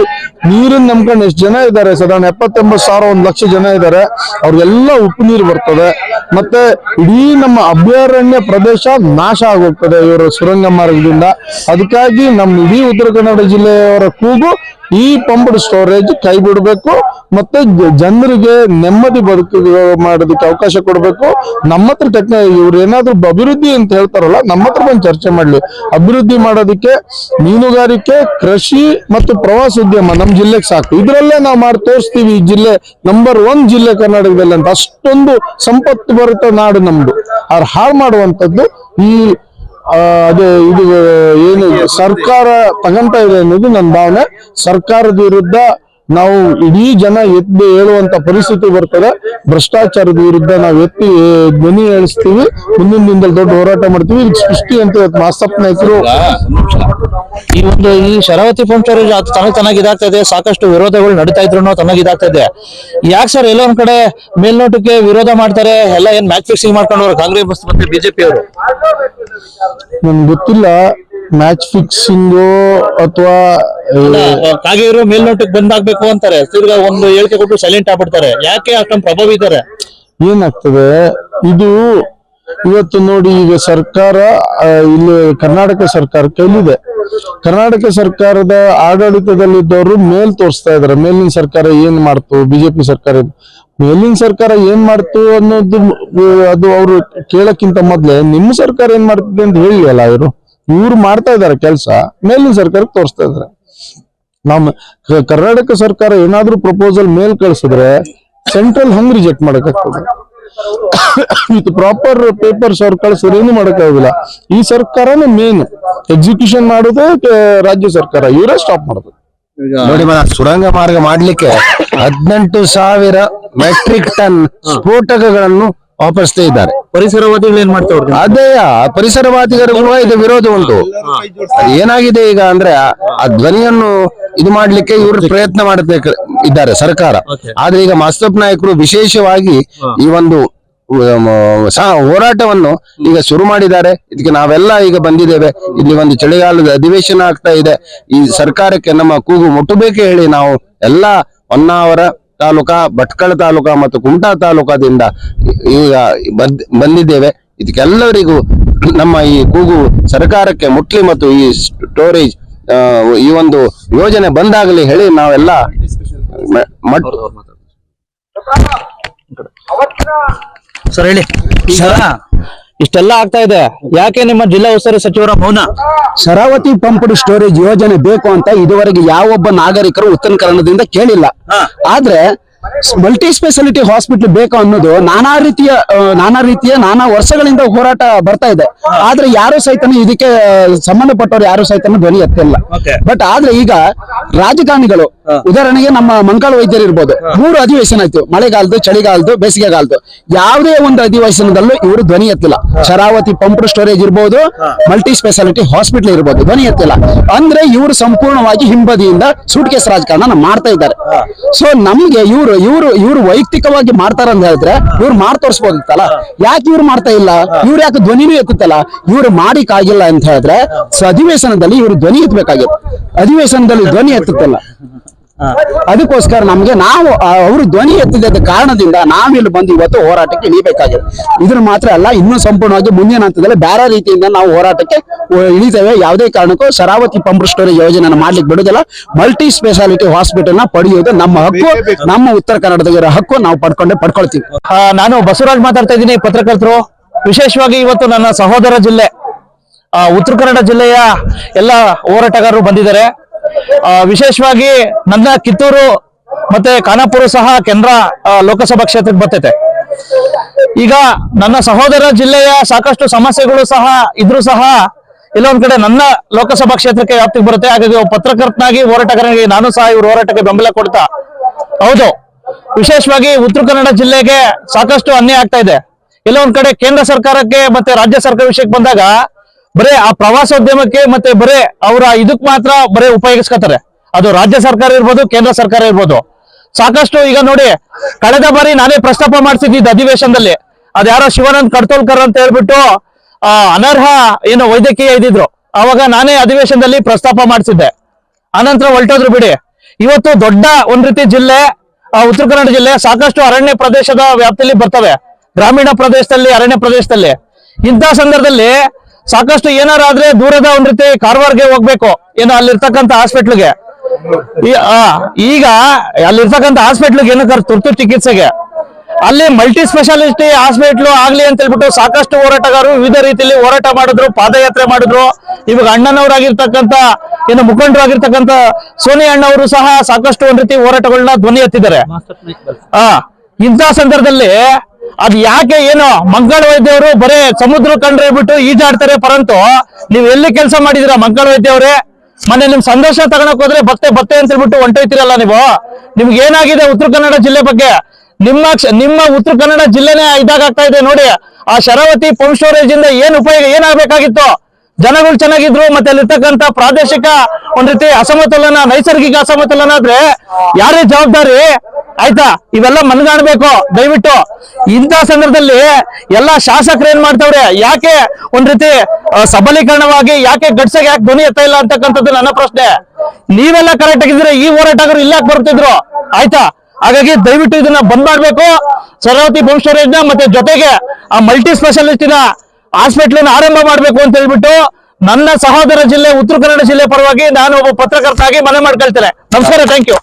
ನೀರನ್ನ ನಂಬ್ಕೊಂಡು ಎಷ್ಟು ಜನ ಇದ್ದಾರೆ? ಸಾಧಾರಣ ಎಪ್ಪತ್ತೆಂಬತ್ತು ಸಾವಿರ, ಒಂದು ಲಕ್ಷ ಜನ ಇದ್ದಾರೆ. ಅವ್ರಿಗೆಲ್ಲ ಉಪ್ಪು ನೀರು ಬರ್ತದೆ. ಮತ್ತೆ ಇಡೀ ನಮ್ಮ ಅಭಯಾರಣ್ಯ ಪ್ರದೇಶ ನಾಶ ಆಗೋಗ್ತದೆ ಇವರ ಸುರಂಗ ಮಾರ್ಗದಿಂದ ಅದಕ್ಕಾಗಿ ನಮ್ಮ ಇಡೀ ಉತ್ತರ ಕನ್ನಡ ಜಿಲ್ಲೆಯವರ ಕೂಗು ಈ ಪಂಪ್ಡ್ ಸ್ಟೋರೇಜ್ ಕೈ ಬಿಡಬೇಕು ಮತ್ತೆ ಜನರಿಗೆ ನೆಮ್ಮದಿ ಬದುಕು ಮಾಡೋದಕ್ಕೆ ಅವಕಾಶ ಕೊಡಬೇಕು. ನಮ್ಮ ಹತ್ರ ಟೆಕ್ನ ಇವ್ರು ಏನಾದ್ರು ಅಭಿವೃದ್ಧಿ ಅಂತ ಹೇಳ್ತಾರಲ್ಲ, ನಮ್ಮ ಹತ್ರ ಬಂದು ಚರ್ಚೆ ಮಾಡ್ಲಿ. ಅಭಿವೃದ್ಧಿ ಮಾಡೋದಕ್ಕೆ ಮೀನುಗಾರಿಕೆ, ಕೃಷಿ ಮತ್ತು ಪ್ರವಾಸೋದ್ಯಮ ನಮ್ಮ ಜಿಲ್ಲೆಗೆ ಸಾಕು. ಇದ್ರಲ್ಲೇ ನಾವು ಮಾಡಿ ತೋರಿಸ್ತೀವಿ ಈ ಜಿಲ್ಲೆ ನಂಬರ್ ಒನ್ ಜಿಲ್ಲೆ ಕರ್ನಾಟಕದಲ್ಲಿ ಅಂತ ಅಷ್ಟೊಂದು ಸಂಪತ್ತು ಬರುತ್ತೆ ನಾಡು ನಮ್ದು. ಅವ್ರು ಹಾಳು ಮಾಡುವಂತದ್ದು ಈ ಅದೇ ಇದು ಏನು ಸರ್ಕಾರ ತಗೊಂತ ಇದೆ ಅನ್ನೋದು ನನ್ನ ಭಾವನೆ. ಸರ್ಕಾರದ ವಿರುದ್ಧ ನಾವು ಇಡೀ ಜನ ಎದ್ದು ಹೇಳುವಂತ ಪರಿಸ್ಥಿತಿ ಬರ್ತದೆ. ಭ್ರಷ್ಟಾಚಾರದ ವಿರುದ್ಧ ನಾವು ಎತ್ತಿ ಧ್ವನಿ ಏಳಿಸ್ತೀವಿ ಮುಂದಿನ ದಿನದಲ್ಲಿ ದೊಡ್ಡ ಹೋರಾಟ ಮಾಡ್ತೀವಿ. ಇದಕ್ಕೆ ಸೃಷ್ಟಿ ಅಂತ ಇವತ್ತು ಮಾಸ್ತಪ್ಪ ನಾಯಕರು ಈ ಒಂದು ಈ ಶರಾವತಿ ಪಂಪ್ ಸ್ಟೋರೇಜ್ ತನಗೆ ತನಗೆ ಇದಾಗ್ತಾ ಇದೆ. ಸಾಕಷ್ಟು ವಿರೋಧಗಳು ನಡೀತಾ ಇದ್ರು ತನಗೆ ಇದಾಗ್ತಾ ಇದೆ. ಯಾಕೆ ಸರ್ ಎಲ್ಲೋ ಒಂದ್ ಕಡೆ ಮೇಲ್ನೋಟಕ್ಕೆ ವಿರೋಧ ಮಾಡ್ತಾರೆ? ಎಲ್ಲ ಏನ್ ಮ್ಯಾಚ್ ಫಿಕ್ಸಿಂಗ್ ಮಾಡ್ಕೊಂಡು ಕಾಂಗ್ರೆಸ್ ಮತ್ತೆ ಬಿಜೆಪಿ ಅವರು. ನನ್ಗೆ ಗೊತ್ತಿಲ್ಲ. ಮ್ಯಾಚ್ ಫಿಕ್ಸಿಂಗು ಅಥವಾ ಕಾಗೇರು ಮೇಲ್ನೋಟಕ್ಕೆ ಬಂದಾಗ್ಬೇಕು ಅಂತಾರೆ. ತಿರ್ಗಾ ಒಂದು ಹೇಳಿಕೆ ಕೊಟ್ಟು ಸೈಲೆಂಟ್ ಆಗ್ಬಿಡ್ತಾರೆ. ಯಾಕೆ ಅಷ್ಟೊಂದು ಪ್ರಭಾವ ಇದ್ದಾರೆ? ಏನಾಗ್ತದೆ ಇದು ಇವತ್ತು ನೋಡಿ ಈಗ ಸರ್ಕಾರ ಇಲ್ಲಿ ಕರ್ನಾಟಕ ಸರ್ಕಾರ ಕೈಲಿದೆ ಕರ್ನಾಟಕ ಸರ್ಕಾರದ ಆಡಳಿತದಲ್ಲಿದ್ದವರು ಮೇಲ್ ತೋರಿಸ್ತಾ ಇದಾರೆ ಮೇಲಿನ ಸರ್ಕಾರ ಏನ್ ಮಾಡ್ತು? ಬಿಜೆಪಿ ಸರ್ಕಾರ ಮೇಲಿನ ಸರ್ಕಾರ ಏನ್ ಮಾಡ್ತು ಅನ್ನೋದು ಅದು ಅವರು ಕೇಳಕ್ಕಿಂತ ಮೊದ್ಲೇ ನಿಮ್ಮ ಸರ್ಕಾರ ಏನ್ ಮಾಡ್ತಿದೆ ಅಂತ ಹೇಳಿ ಅಲ್ಲ ಇವರು? ಇವ್ರು ಮಾಡ್ತಾ ಇದಾರೆ ಕೆಲಸ. ಮೇಲಿನ ಸರ್ಕಾರಕ್ಕೆ ತೋರಿಸ್ತಾ ಇದಾರೆ ನಮ್ಮ ಕರ್ನಾಟಕ ಸರ್ಕಾರ ಏನಾದ್ರೂ ಪ್ರಪೋಸಲ್ ಮೇಲ್ ಕಳ್ಸಿದ್ರೆ ಸೆಂಟ್ರಲ್ ಹಂಗ್ ರಿಜೆಕ್ಟ್ ಮಾಡಕ್ಕಾಗ್ತದೆ. ವಿತ್ ಪ್ರಾಪರ್ ಪೇಪರ್ಸ್ ಅವ್ರು ಕಳ್ಸಿದ್ರೆ ಏನು ಮಾಡಕ್ಕಾಗಿಲ್ಲ ಈ ಸರ್ಕಾರನೇ ಮೇನ್ ಎಕ್ಸಿಕ್ಯೂಷನ್ ಮಾಡೋದೇ ರಾಜ್ಯ ಸರ್ಕಾರ. ಇವರೇ ಸ್ಟಾಪ್ ಮಾಡುದು. ನೋಡಿ ಮನ ಸುರಂಗ ಮಾರ್ಗ ಮಾಡ್ಲಿಕ್ಕೆ ಹದಿನೆಂಟು ಸಾವಿರ ಮೆಟ್ರಿಕ್ ಟನ್ ಸ್ಫೋಟಕಗಳನ್ನು ವಾಪಸ್ತಾ ಇದ್ದಾರೆ ಪರಿಸರವಾದಿಗಳು ಏನ್ ಮಾಡ್ತಾವ್ರಿ ಅದೇ ಪರಿಸರವಾದಿಗಳಿಗೂ ಇದು ವಿರೋಧ ಉಂಟು. ಏನಾಗಿದೆ ಈಗ ಅಂದ್ರೆ ಆ- ಆ ಧ್ವನಿಯನ್ನು ಇದು ಮಾಡ್ಲಿಕ್ಕೆ ಇವರು ಪ್ರಯತ್ನ ಮಾಡಬೇಕು ಇದ್ದಾರೆ ಸರ್ಕಾರ. ಆದ್ರೆ ಈಗ ಮಾಸ್ತಪ್ ನಾಯಕರು ವಿಶೇಷವಾಗಿ ಈ ಒಂದು ಹೋರಾಟವನ್ನು ಈಗ ಶುರು ಮಾಡಿದ್ದಾರೆ. ಇದಕ್ಕೆ ನಾವೆಲ್ಲ ಈಗ ಬಂದಿದ್ದೇವೆ. ಇಲ್ಲಿ ಒಂದು ಚಳಿಗಾಲದ ಅಧಿವೇಶನ ಆಗ್ತಾ ಇದೆ. ಈ ಸರ್ಕಾರಕ್ಕೆ ನಮ್ಮ ಕೂಗು ಮುಟ್ಟಬೇಕೆ ಹೇಳಿ ನಾವು ಎಲ್ಲಾ ಹೊನ್ನಾವರ ತಾಲೂಕಾ, ಭಟ್ಕಳ ತಾಲೂಕಾ ಮತ್ತು ಕುಮಟಾ ತಾಲೂಕಾದಿಂದ ಈಗ ಬಂದ್- ಬಂದಿದ್ದೇವೆ. ಇದಕ್ಕೆಲ್ಲರಿಗೂ ನಮ್ಮ ಈ ಕೂಗು ಸರ್ಕಾರಕ್ಕೆ ಮುಟ್ಲಿ ಮತ್ತು ಈ ಸ್ಟೋರೇಜ್ ಈ ಒಂದು ಯೋಜನೆ ಬಂದಾಗಲಿ ಹೇಳಿ ನಾವೆಲ್ಲ ಸರ್ ಹೇಳಿ. ಇಷ್ಟೆಲ್ಲ ಆಗ್ತಾ ಇದೆ. ಯಾಕೆ ನಿಮ್ಮ ಜಿಲ್ಲಾ ಉಸ್ತುವಾರಿ ಸಚಿವರ ಮೌನ? ಶರಾವತಿ ಪಂಪ್ಡ್ ಸ್ಟೋರೇಜ್ ಯೋಜನೆ ಬೇಕು ಅಂತ ಇದುವರೆಗೆ ಯಾವೊಬ್ಬ ನಾಗರಿಕರು ಉತ್ತರ ಕನ್ನಡದಿಂದ ಕೇಳಿಲ್ಲ ಆದ್ರೆ ಮಲ್ಟಿ ಸ್ಪೆಷಾಲಿಟಿ ಹಾಸ್ಪಿಟಲ್ ಬೇಕು ಅನ್ನೋದು ನಾನಾ ರೀತಿಯ ನಾನಾ ರೀತಿಯ ನಾನಾ ವರ್ಷಗಳಿಂದ ಹೋರಾಟ ಬರ್ತಾ ಇದೆ. ಆದ್ರೆ ಯಾರು ಸಹಿತ ಇದಕ್ಕೆ ಸಂಬಂಧಪಟ್ಟವರು ಯಾರು ಸಹಿತ ಧ್ವನಿ ಎತ್ತಿಲ್ಲ ಬಟ್ ಆದ್ರೆ ಈಗ ರಾಜಕಾರಣಿಗಳು ಉದಾಹರಣೆಗೆ ನಮ್ಮ ಮಂಗಳ ವೈದ್ಯರು ಇರ್ಬೋದು ಮೂರು ಅಧಿವೇಶನ ಆಯ್ತು ಮಳೆಗಾಲದ್ದು ಚಳಿಗಾಲದ್ದು ಬೇಸಿಗೆಗಾಲದ್ದು. ಯಾವುದೇ ಒಂದು ಅಧಿವೇಶನದಲ್ಲೂ ಇವರು ಧ್ವನಿ ಎತ್ತಿಲ್ಲ ಶರಾವತಿ ಪಂಪ್ ಸ್ಟೋರೇಜ್ ಇರ್ಬೋದು ಮಲ್ಟಿ ಸ್ಪೆಷಾಲಿಟಿ ಹಾಸ್ಪಿಟಲ್ ಇರ್ಬೋದು ಧ್ವನಿ ಎತ್ತಿಲ್ಲ ಅಂದ್ರೆ ಇವರು ಸಂಪೂರ್ಣವಾಗಿ ಹಿಂಬದಿಯಿಂದ ಸೂಟ್ಕೇಸ್ ರಾಜಕಾರಣ ಮಾಡ್ತಾ ಇದ್ದಾರೆ. ಸೊ ನಮ್ಗೆ ಇವರು ಇವರು ಇವ್ರು ವೈಯಕ್ತಿಕವಾಗಿ ಮಾಡ್ತಾರಂತ ಹೇಳಿದ್ರೆ ಇವ್ರು ಮಾಡಿ ತೋರಿಸ್ಬೋದಿತ್ತಲ್ಲ? ಯಾಕೆ ಇವ್ರು ಮಾಡ್ತಾ ಇಲ್ಲ? ಇವ್ರು ಯಾಕೆ ಧ್ವನಿನೂ ಎತ್ತುತ್ತಲ್ಲ? ಇವ್ರು ಮಾಡಿಕ್ಕಾಗಿಲ್ಲ ಅಂತ ಹೇಳಿದ್ರೆ ಸೊ ಅಧಿವೇಶನದಲ್ಲಿ ಇವ್ರು ಧ್ವನಿ ಎತ್ತಬೇಕಾಗಿತ್ತು. ಅಧಿವೇಶನದಲ್ಲಿ ಧ್ವನಿ ಎತ್ತುತ್ತಲ್ಲ. ಅದಕ್ಕೋಸ್ಕರ ನಮ್ಗೆ ನಾವು ಅವರು ಧ್ವನಿ ಎತ್ತಿದ ಕಾರಣದಿಂದ ನಾವಿಲ್ಲಿ ಬಂದು ಇವತ್ತು ಹೋರಾಟಕ್ಕೆ ಇಳಿಬೇಕಾಗಿದೆ. ಇದ್ರ ಮಾತ್ರ ಅಲ್ಲ ಇನ್ನೂ ಸಂಪೂರ್ಣವಾಗಿ ಮುಂದಿನ ಹಂತದಲ್ಲಿ ಬೇರೆ ರೀತಿಯಿಂದ ನಾವು ಹೋರಾಟಕ್ಕೆ ಇಳಿದೇವೆ ಇಳಿತೇವೆ. ಯಾವುದೇ ಕಾರಣಕ್ಕೂ ಶರಾವತಿ ಪಂಪ್ ಸ್ಟೋರೇಜ್ ಯೋಜನೆ ಮಾಡ್ಲಿಕ್ಕೆ ಬಿಡುದಿಲ್ಲ ಮಲ್ಟಿ ಸ್ಪೆಷಾಲಿಟಿ ಹಾಸ್ಪಿಟಲ್ನ ಪಡೆಯುವುದು ನಮ್ಮ ಹಕ್ಕು. ನಮ್ಮ ಉತ್ತರ ಕನ್ನಡದ ಹಕ್ಕು ನಾವು ಪಡ್ಕೊಂಡೆ ಪಡ್ಕೊಳ್ತೀವಿ. ಆ, ನಾನು ಬಸವರಾಜ್ ಮಾತಾಡ್ತಾ ಇದ್ದೀನಿ ಪತ್ರಕರ್ತರು. ವಿಶೇಷವಾಗಿ ಇವತ್ತು ನನ್ನ ಸಹೋದರ ಜಿಲ್ಲೆ ಆ, ಉತ್ತರ ಕನ್ನಡ ಜಿಲ್ಲೆಯ ಎಲ್ಲ ಹೋರಾಟಗಾರರು ಬಂದಿದ್ದಾರೆ. ವಿಶೇಷವಾಗಿ ನನ್ನ ಕಿತ್ತೂರು ಮತ್ತೆ ಖಾನಾಪುರ ಸಹ ಕೇಂದ್ರ ಲೋಕಸಭಾ ಕ್ಷೇತ್ರಕ್ಕೆ ಬರ್ತೈತೆ. ಈಗ ನನ್ನ ಸಹೋದರ ಜಿಲ್ಲೆಯ ಸಾಕಷ್ಟು ಸಮಸ್ಯೆಗಳು ಸಹ ಇದ್ರೂ ಸಹ ಇಲ್ಲೊಂದ್ ಕಡೆ ನನ್ನ ಲೋಕಸಭಾ ಕ್ಷೇತ್ರಕ್ಕೆ ವ್ಯಾಪ್ತಿಗೆ ಬರುತ್ತೆ. ಹಾಗಾಗಿ ಪತ್ರಕರ್ತನಾಗಿ, ಹೋರಾಟಗಾರನಾಗಿ ನಾನು ಸಹ ಇವ್ರ ಹೋರಾಟಕ್ಕೆ ಬೆಂಬಲ ಕೊಡ್ತಾ ಹೌದು. ವಿಶೇಷವಾಗಿ ಉತ್ತರ ಕನ್ನಡ ಜಿಲ್ಲೆಗೆ ಸಾಕಷ್ಟು ಅನ್ಯಾಯ ಆಗ್ತಾ ಇದೆ. ಎಲ್ಲ ಒಂದ್ ಕಡೆ ಕೇಂದ್ರ ಸರ್ಕಾರಕ್ಕೆ ಮತ್ತೆ ರಾಜ್ಯ ಸರ್ಕಾರ ವಿಷಯಕ್ಕೆ ಬಂದಾಗ ಬರೇ ಆ ಪ್ರವಾಸೋದ್ಯಮಕ್ಕೆ ಮತ್ತೆ ಬರೇ ಅವರ ಇದಕ್ ಮಾತ್ರ ಬರೇ ಉಪಯೋಗಿಸ್ಕೊತಾರೆ. ಅದು ರಾಜ್ಯ ಸರ್ಕಾರ ಇರ್ಬೋದು, ಕೇಂದ್ರ ಸರ್ಕಾರ ಇರ್ಬೋದು. ಸಾಕಷ್ಟು ಈಗ ನೋಡಿ, ಕಳೆದ ಬಾರಿ ನಾನೇ ಪ್ರಸ್ತಾಪ ಮಾಡಿಸಿದ್ದ ಅಧಿವೇಶನದಲ್ಲಿ. ಅದ್ಯಾರೋ ಶಿವಾನಂದ್ ಕಡ್ತೋಲ್ಕರ್ ಅಂತ ಹೇಳ್ಬಿಟ್ಟು ಅನರ್ಹ ಏನು ವೈದ್ಯಕೀಯ ಇದ್ದಿದ್ರು. ಅವಾಗ ನಾನೇ ಅಧಿವೇಶನದಲ್ಲಿ ಪ್ರಸ್ತಾಪ ಮಾಡಿಸಿದ್ದೆ. ಆನಂತರ ಹೊರಟೋದ್ರು ಬಿಡಿ. ಇವತ್ತು ದೊಡ್ಡ ಒಂದ್ ರೀತಿ ಜಿಲ್ಲೆ ಉತ್ತರ ಕನ್ನಡ ಜಿಲ್ಲೆ, ಸಾಕಷ್ಟು ಅರಣ್ಯ ಪ್ರದೇಶದ ವ್ಯಾಪ್ತಿಯಲ್ಲಿ ಬರ್ತವೆ. ಗ್ರಾಮೀಣ ಪ್ರದೇಶದಲ್ಲಿ, ಅರಣ್ಯ ಪ್ರದೇಶದಲ್ಲಿ. ಇಂತಹ ಸಂದರ್ಭದಲ್ಲಿ ಸಾಕಷ್ಟು ಏನಾರಾದ್ರೆ ದೂರದ ಒಂದ್ ರೀತಿ ಕಾರವಾರ್ಗೆ ಹೋಗ್ಬೇಕು. ಏನೋ ಅಲ್ಲಿರ್ತಕ್ಕಂಥ ಹಾಸ್ಪಿಟ್ಲ್ಗೆ. ಈಗ ಅಲ್ಲಿರ್ತಕ್ಕಂಥ ಹಾಸ್ಪಿಟ್ಲ್ಗೆ ಏನಕ್ಕೆ ತುರ್ತು ಚಿಕಿತ್ಸೆಗೆ. ಅಲ್ಲಿ ಮಲ್ಟಿ ಸ್ಪೆಷಾಲಿಟಿ ಹಾಸ್ಪಿಟ್ಲು ಆಗ್ಲಿ ಅಂತ ಹೇಳ್ಬಿಟ್ಟು ಸಾಕಷ್ಟು ಹೋರಾಟಗಾರರು ವಿವಿಧ ರೀತಿಯಲ್ಲಿ ಹೋರಾಟ ಮಾಡಿದ್ರು ಪಾದಯಾತ್ರೆ ಮಾಡಿದ್ರು. ಇವಾಗ ಅಣ್ಣನವರಾಗಿರ್ತಕ್ಕಂಥ ಏನು ಮುಖಂಡರಾಗಿರ್ತಕ್ಕಂಥ ಸೋನಿ ಅಣ್ಣವರು ಸಹ ಸಾಕಷ್ಟು ಒಂದ್ ರೀತಿ ಹೋರಾಟಗಳನ್ನ ಧ್ವನಿ ಎತ್ತಿದ್ದಾರೆ. ಆ ಇಂತಹ ಸಂದರ್ಭದಲ್ಲಿ ಅದ್ ಯಾಕೆ ಏನು ಮಂಗಳ ವೈದ್ಯವರು ಬರೇ ಸಮುದ್ರ ಕಂಡ್ರೆ ಬಿಟ್ಟು ಈಜಾಡ್ತಾರೆ ಪರಂತು ನೀವ್ ಎಲ್ಲಿ ಕೆಲಸ ಮಾಡಿದಿರಾ ಮಂಗಳ ವೈದ್ಯವ್ರೆ ಮೊನ್ನೆ ನಿಮ್ ಸಂದೇಶ ತಗೊಳಕ್ ಹೋದ್ರೆ ಬತ್ತೆ ಬತ್ತೆ ಅಂತ ಹೇಳ್ಬಿಟ್ಟು ಹೊಂಟೋಯ್ತಿರಲ್ಲ ನೀವು? ನಿಮ್ಗೆ ಏನಾಗಿದೆ ಉತ್ತರ ಕನ್ನಡ ಜಿಲ್ಲೆ ಬಗ್ಗೆ? ನಿಮ್ಮ ನಿಮ್ಮ ಉತ್ತರ ಕನ್ನಡ ಜಿಲ್ಲೆನೇ ಇದಾಗ್ತಾ ಇದೆ ನೋಡಿ. ಆ ಶರಾವತಿ ಪಂಪ್ ಸ್ಟೋರೇಜ್ ಇಂದ ಏನ್ ಉಪಯೋಗ, ಏನಾಗಬೇಕಾಗಿತ್ತು? ಜನಗಳು ಚೆನ್ನಾಗಿದ್ರು, ಮತ್ತೆ ಅಲ್ಲಿರ್ತಕ್ಕಂತ ಪ್ರಾದೇಶಿಕ ಒಂದ್ ರೀತಿ ಅಸಮತೋಲನ, ನೈಸರ್ಗಿಕ ಅಸಮತೋಲನ ಆದ್ರೆ ಯಾರೇ ಜವಾಬ್ದಾರಿ? ಆಯ್ತಾ? ಇವೆಲ್ಲ ಮನಗಾಣ್ಬೇಕು. ದಯವಿಟ್ಟು ಇಂಥ ಸಂದರ್ಭದಲ್ಲಿ ಎಲ್ಲಾ ಶಾಸಕರು ಏನ್ ಮಾಡ್ತಾವ್ರೆ? ಯಾಕೆ ಒಂದ್ ರೀತಿ ಸಬಲೀಕರಣವಾಗಿ ಯಾಕೆ ಗಡ್ಸಗೆ ಯಾಕೆ ಧ್ವನಿ ಎತ್ತ ಇಲ್ಲ ಅಂತಕ್ಕಂಥದ್ದು ನನ್ನ ಪ್ರಶ್ನೆ. ನೀವೆಲ್ಲ ಕರೆಕ್ಟ್ ಆಗಿದ್ರೆ ಈ ಹೋರಾಟಗಾರರು ಇಲ್ಲ ಬರ್ತಿದ್ರು ಆಯ್ತಾ? ಹಾಗಾಗಿ ದಯವಿಟ್ಟು ಇದನ್ನ ಬಂದ್ ಮಾಡ್ಬೇಕು. ಸರವತಿ ಪಂಪ್ ಸ್ಟೋರೇಜ್ನ ಮತ್ತೆ ಜೊತೆಗೆ ಆ ಮಲ್ಟಿ ಸ್ಪೆಷಾಲಿಸ್ಟಿನ ಹಾಸ್ಪಿಟ್ಲಿನ ಆರಂಭ ಮಾಡ್ಬೇಕು ಅಂತ ಹೇಳ್ಬಿಟ್ಟು ನನ್ನ ಸಹೋದರ ಜಿಲ್ಲೆ, ಉತ್ತರ ಕನ್ನಡ ಜಿಲ್ಲೆ ಪರವಾಗಿ ನಾನು ಒಬ್ಬ ಪತ್ರಕರ್ತ ಆಗಿ ಮನೆ ಮಾಡ್ಕೊಳ್ತೇನೆ. ನಮಸ್ಕಾರ ಥ್ಯಾಂಕ್ ಯು